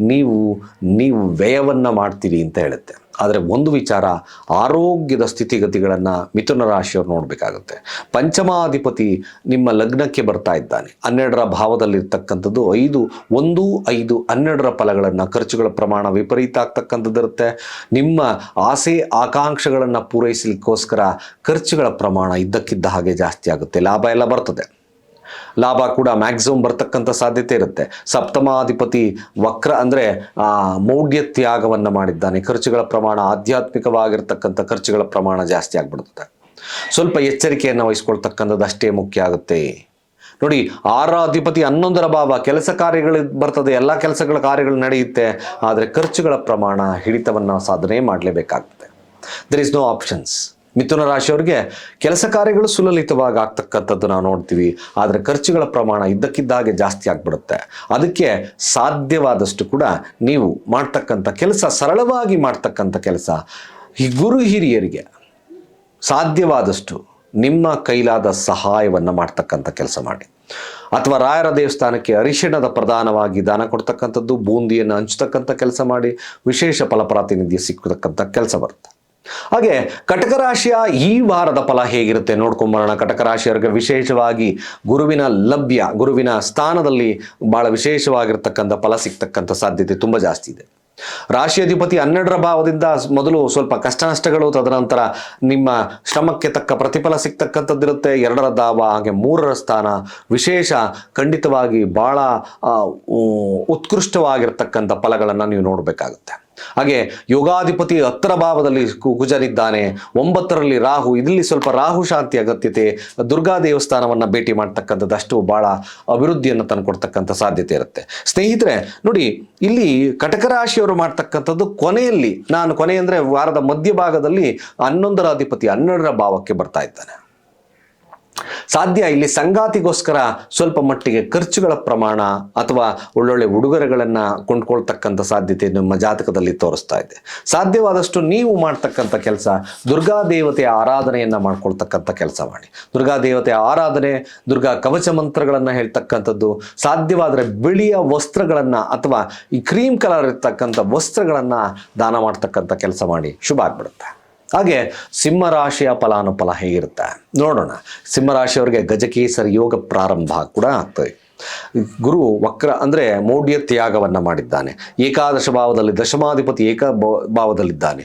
ನೀವು ನೀವು ವ್ಯಯವನ್ನು ಮಾಡ್ತೀರಿ ಅಂತ ಹೇಳುತ್ತೆ. ಆದರೆ ಒಂದು ವಿಚಾರ, ಆರೋಗ್ಯದ ಸ್ಥಿತಿಗತಿಗಳನ್ನು ಮಿಥುನ ರಾಶಿಯವರು ನೋಡಬೇಕಾಗುತ್ತೆ. ಪಂಚಮಾಧಿಪತಿ ನಿಮ್ಮ ಲಗ್ನಕ್ಕೆ ಬರ್ತಾ ಇದ್ದಾನೆ. ಹನ್ನೆರಡರ ಭಾವದಲ್ಲಿರ್ತಕ್ಕಂಥದ್ದು ಐದು, ಒಂದು, ಐದು, ಹನ್ನೆರಡರ ಫಲಗಳನ್ನು, ಖರ್ಚುಗಳ ಪ್ರಮಾಣ ವಿಪರೀತ ಆಗ್ತಕ್ಕಂಥದ್ದಿರುತ್ತೆ ನಿಮ್ಮ ಆಸೆ, ಆಕಾಂಕ್ಷೆಗಳನ್ನು ಪೂರೈಸಲಿಕ್ಕೋಸ್ಕರ ಖರ್ಚುಗಳ ಪ್ರಮಾಣ ಇದ್ದಕ್ಕಿದ್ದ ಹಾಗೆ ಜಾಸ್ತಿ ಆಗುತ್ತೆ. ಲಾಭ ಎಲ್ಲ ಬರ್ತದೆ. ಲಾಭ ಕೂಡ ಮ್ಯಾಕ್ಸಿಮಮ್ ಬರ್ತಕ್ಕಂಥ ಸಾಧ್ಯತೆ ಇರುತ್ತೆ. ಸಪ್ತಮಾಧಿಪತಿ ವಕ್ರ ಅಂದರೆ ಮೌಢ್ಯ ತ್ಯಾಗವನ್ನು ಮಾಡಿದ್ದಾನೆ. ಖರ್ಚುಗಳ ಪ್ರಮಾಣ ಆಧ್ಯಾತ್ಮಿಕವಾಗಿರ್ತಕ್ಕಂಥ ಖರ್ಚುಗಳ ಪ್ರಮಾಣ ಜಾಸ್ತಿ ಆಗ್ಬಿಡುತ್ತೆ. ಸ್ವಲ್ಪ ಎಚ್ಚರಿಕೆಯನ್ನು ವಹಿಸ್ಕೊಳ್ತಕ್ಕಂಥದ್ದು ಅಷ್ಟೇ ಮುಖ್ಯ ಆಗುತ್ತೆ. ನೋಡಿ ಆರ ಅಧಿಪತಿ ಹನ್ನೊಂದರ ಭಾವ, ಕೆಲಸ ಕಾರ್ಯಗಳು ಬರ್ತದೆ, ಎಲ್ಲ ಕೆಲಸಗಳ ಕಾರ್ಯಗಳು ನಡೆಯುತ್ತೆ, ಆದರೆ ಖರ್ಚುಗಳ ಪ್ರಮಾಣ ಹಿಡಿತವನ್ನು ಸಾಧನೆ ಮಾಡಲೇಬೇಕಾಗ್ತದೆ. ದರ್ ಇಸ್ ನೋ ಆಪ್ಷನ್ಸ್ ಮಿಥುನ ರಾಶಿಯವರಿಗೆ ಕೆಲಸ ಕಾರ್ಯಗಳು ಸುಲಲಿತವಾಗಿ ಆಗ್ತಕ್ಕಂಥದ್ದು ನಾವು ನೋಡ್ತೀವಿ. ಆದರೆ ಖರ್ಚುಗಳ ಪ್ರಮಾಣ ಇದ್ದಕ್ಕಿದ್ದಾಗೆ ಜಾಸ್ತಿ ಆಗ್ಬಿಡುತ್ತೆ. ಅದಕ್ಕೆ ಸಾಧ್ಯವಾದಷ್ಟು ಕೂಡ ನೀವು ಮಾಡ್ತಕ್ಕಂಥ ಕೆಲಸ, ಸರಳವಾಗಿ ಮಾಡ್ತಕ್ಕಂಥ ಕೆಲಸ ಈ ಗುರು ಹಿರಿಯರಿಗೆ ಸಾಧ್ಯವಾದಷ್ಟು ನಿಮ್ಮ ಕೈಲಾದ ಸಹಾಯವನ್ನು ಮಾಡ್ತಕ್ಕಂಥ ಕೆಲಸ ಮಾಡಿ. ಅಥವಾ ರಾಯರ ದೇವಸ್ಥಾನಕ್ಕೆ ಅರಿಶಿಣದ ಪ್ರಧಾನವಾಗಿ ದಾನ ಕೊಡ್ತಕ್ಕಂಥದ್ದು, ಬೂಂದಿಯನ್ನು ಹಂಚ್ತಕ್ಕಂಥ ಕೆಲಸ ಮಾಡಿ, ವಿಶೇಷ ಫಲಪ್ರಾತಿನಿಧ್ಯ ಸಿಕ್ಕತಕ್ಕಂಥ ಕೆಲಸ ಬರುತ್ತೆ. ಹಾಗೆ ಕಟಕ ರಾಶಿಯ ಈ ವಾರದ ಫಲ ಹೇಗಿರುತ್ತೆ ನೋಡ್ಕೊಂಬರೋಣ ಕಟಕ ರಾಶಿಯವರಿಗೆ ವಿಶೇಷವಾಗಿ ಗುರುವಿನ ಲಭ್ಯ, ಗುರುವಿನ ಸ್ಥಾನದಲ್ಲಿ ಬಹಳ ವಿಶೇಷವಾಗಿರ್ತಕ್ಕಂಥ ಫಲ ಸಿಗ್ತಕ್ಕಂಥ ಸಾಧ್ಯತೆ ತುಂಬ ಜಾಸ್ತಿ ಇದೆ. ರಾಶಿ ಅಧಿಪತಿ ಹನ್ನೆರಡರ ಭಾವದಿಂದ ಮೊದಲು ಸ್ವಲ್ಪ ಕಷ್ಟ ನಷ್ಟಗಳು, ತದನಂತರ ನಿಮ್ಮ ಶ್ರಮಕ್ಕೆ ತಕ್ಕ ಪ್ರತಿಫಲ ಸಿಗ್ತಕ್ಕಂಥದ್ದಿರುತ್ತೆ. ಎರಡರ ದಾವ, ಹಾಗೆ ಮೂರರ ಸ್ಥಾನ ವಿಶೇಷ ಖಂಡಿತವಾಗಿ ಬಹಳ ಉತ್ಕೃಷ್ಟವಾಗಿರ್ತಕ್ಕಂಥ ಫಲಗಳನ್ನು ನೀವು ನೋಡಬೇಕಾಗುತ್ತೆ. ಹಾಗೆ ಯೋಗಾಧಿಪತಿ ಹತ್ತರ ಭಾವದಲ್ಲಿ ಕುಜನಿದ್ದಾನೆ ಒಂಬತ್ತರಲ್ಲಿ ರಾಹು ಇಲ್ಲಿ ಸ್ವಲ್ಪ ರಾಹು ಶಾಂತಿ ಅಗತ್ಯತೆ, ದುರ್ಗಾ ದೇವಸ್ಥಾನವನ್ನು ಭೇಟಿ ಮಾಡ್ತಕ್ಕಂಥದ್ದು ಅಷ್ಟು ಭಾಳ ಅಭಿವೃದ್ಧಿಯನ್ನು ತಂದುಕೊಡ್ತಕ್ಕಂಥ ಸಾಧ್ಯತೆ ಇರುತ್ತೆ. ಸ್ನೇಹಿತರೆ, ನೋಡಿ, ಇಲ್ಲಿ ಕಟಕ ರಾಶಿಯವರು ಮಾಡ್ತಕ್ಕಂಥದ್ದು ಕೊನೆಯಲ್ಲಿ, ನಾನು ಕೊನೆ ಅಂದರೆ ವಾರದ ಮಧ್ಯಭಾಗದಲ್ಲಿ ಹನ್ನೊಂದರ ಅಧಿಪತಿ ಹನ್ನೆರಡರ ಭಾವಕ್ಕೆ ಬರ್ತಾ ಇದ್ದಾನೆ. ಸಾಧ್ಯ ಇಲ್ಲಿ ಸಂಗಾತಿಗೋಸ್ಕರ ಸ್ವಲ್ಪ ಮಟ್ಟಿಗೆ ಖರ್ಚುಗಳ ಪ್ರಮಾಣ ಅಥವಾ ಒಳ್ಳೊಳ್ಳೆ ಉಡುಗೊರೆಗಳನ್ನು ಕೊಂಡ್ಕೊಳ್ತಕ್ಕಂಥ ಸಾಧ್ಯತೆ ನಮ್ಮ ಜಾತಕದಲ್ಲಿ ತೋರಿಸ್ತಾ ಇದೆ. ಸಾಧ್ಯವಾದಷ್ಟು ನೀವು ಮಾಡ್ತಕ್ಕಂಥ ಕೆಲಸ ದುರ್ಗಾ ದೇವತೆಯ ಆರಾಧನೆಯನ್ನು ಮಾಡ್ಕೊಳ್ತಕ್ಕಂಥ ಕೆಲಸ ಮಾಡಿ. ದುರ್ಗಾ ದೇವತೆಯ ಆರಾಧನೆ, ದುರ್ಗಾ ಕವಚ ಮಂತ್ರಗಳನ್ನು ಹೇಳ್ತಕ್ಕಂಥದ್ದು, ಸಾಧ್ಯವಾದರೆ ಬಿಳಿಯ ವಸ್ತ್ರಗಳನ್ನು ಅಥವಾ ಈ ಕ್ರೀಮ್ ಕಲರ್ ಇರ್ತಕ್ಕಂಥ ವಸ್ತ್ರಗಳನ್ನು ದಾನ ಮಾಡ್ತಕ್ಕಂಥ ಕೆಲಸ ಮಾಡಿ ಶುಭ ಆಗ್ಬಿಡುತ್ತೆ. ಹಾಗೆ ಸಿಂಹರಾಶಿಯ ಫಲಾನುಫಲ ಹೇಗಿರುತ್ತೆ? ನೋಡೋಣ. ಸಿಂಹರಾಶಿಯವರಿಗೆ ಗಜಕೇಸರಿ ಯೋಗ ಪ್ರಾರಂಭ ಕೂಡ ಆಗ್ತದೆ ಗುರು ವಕ್ರ ಅಂದರೆ ಮೌಢ್ಯ ತ್ಯಾಗವನ್ನು ಮಾಡಿದ್ದಾನೆ. ಏಕಾದಶ ಭಾವದಲ್ಲಿ ದಶಮಾಧಿಪತಿ ಏಕ ಭಾವದಲ್ಲಿದ್ದಾನೆ.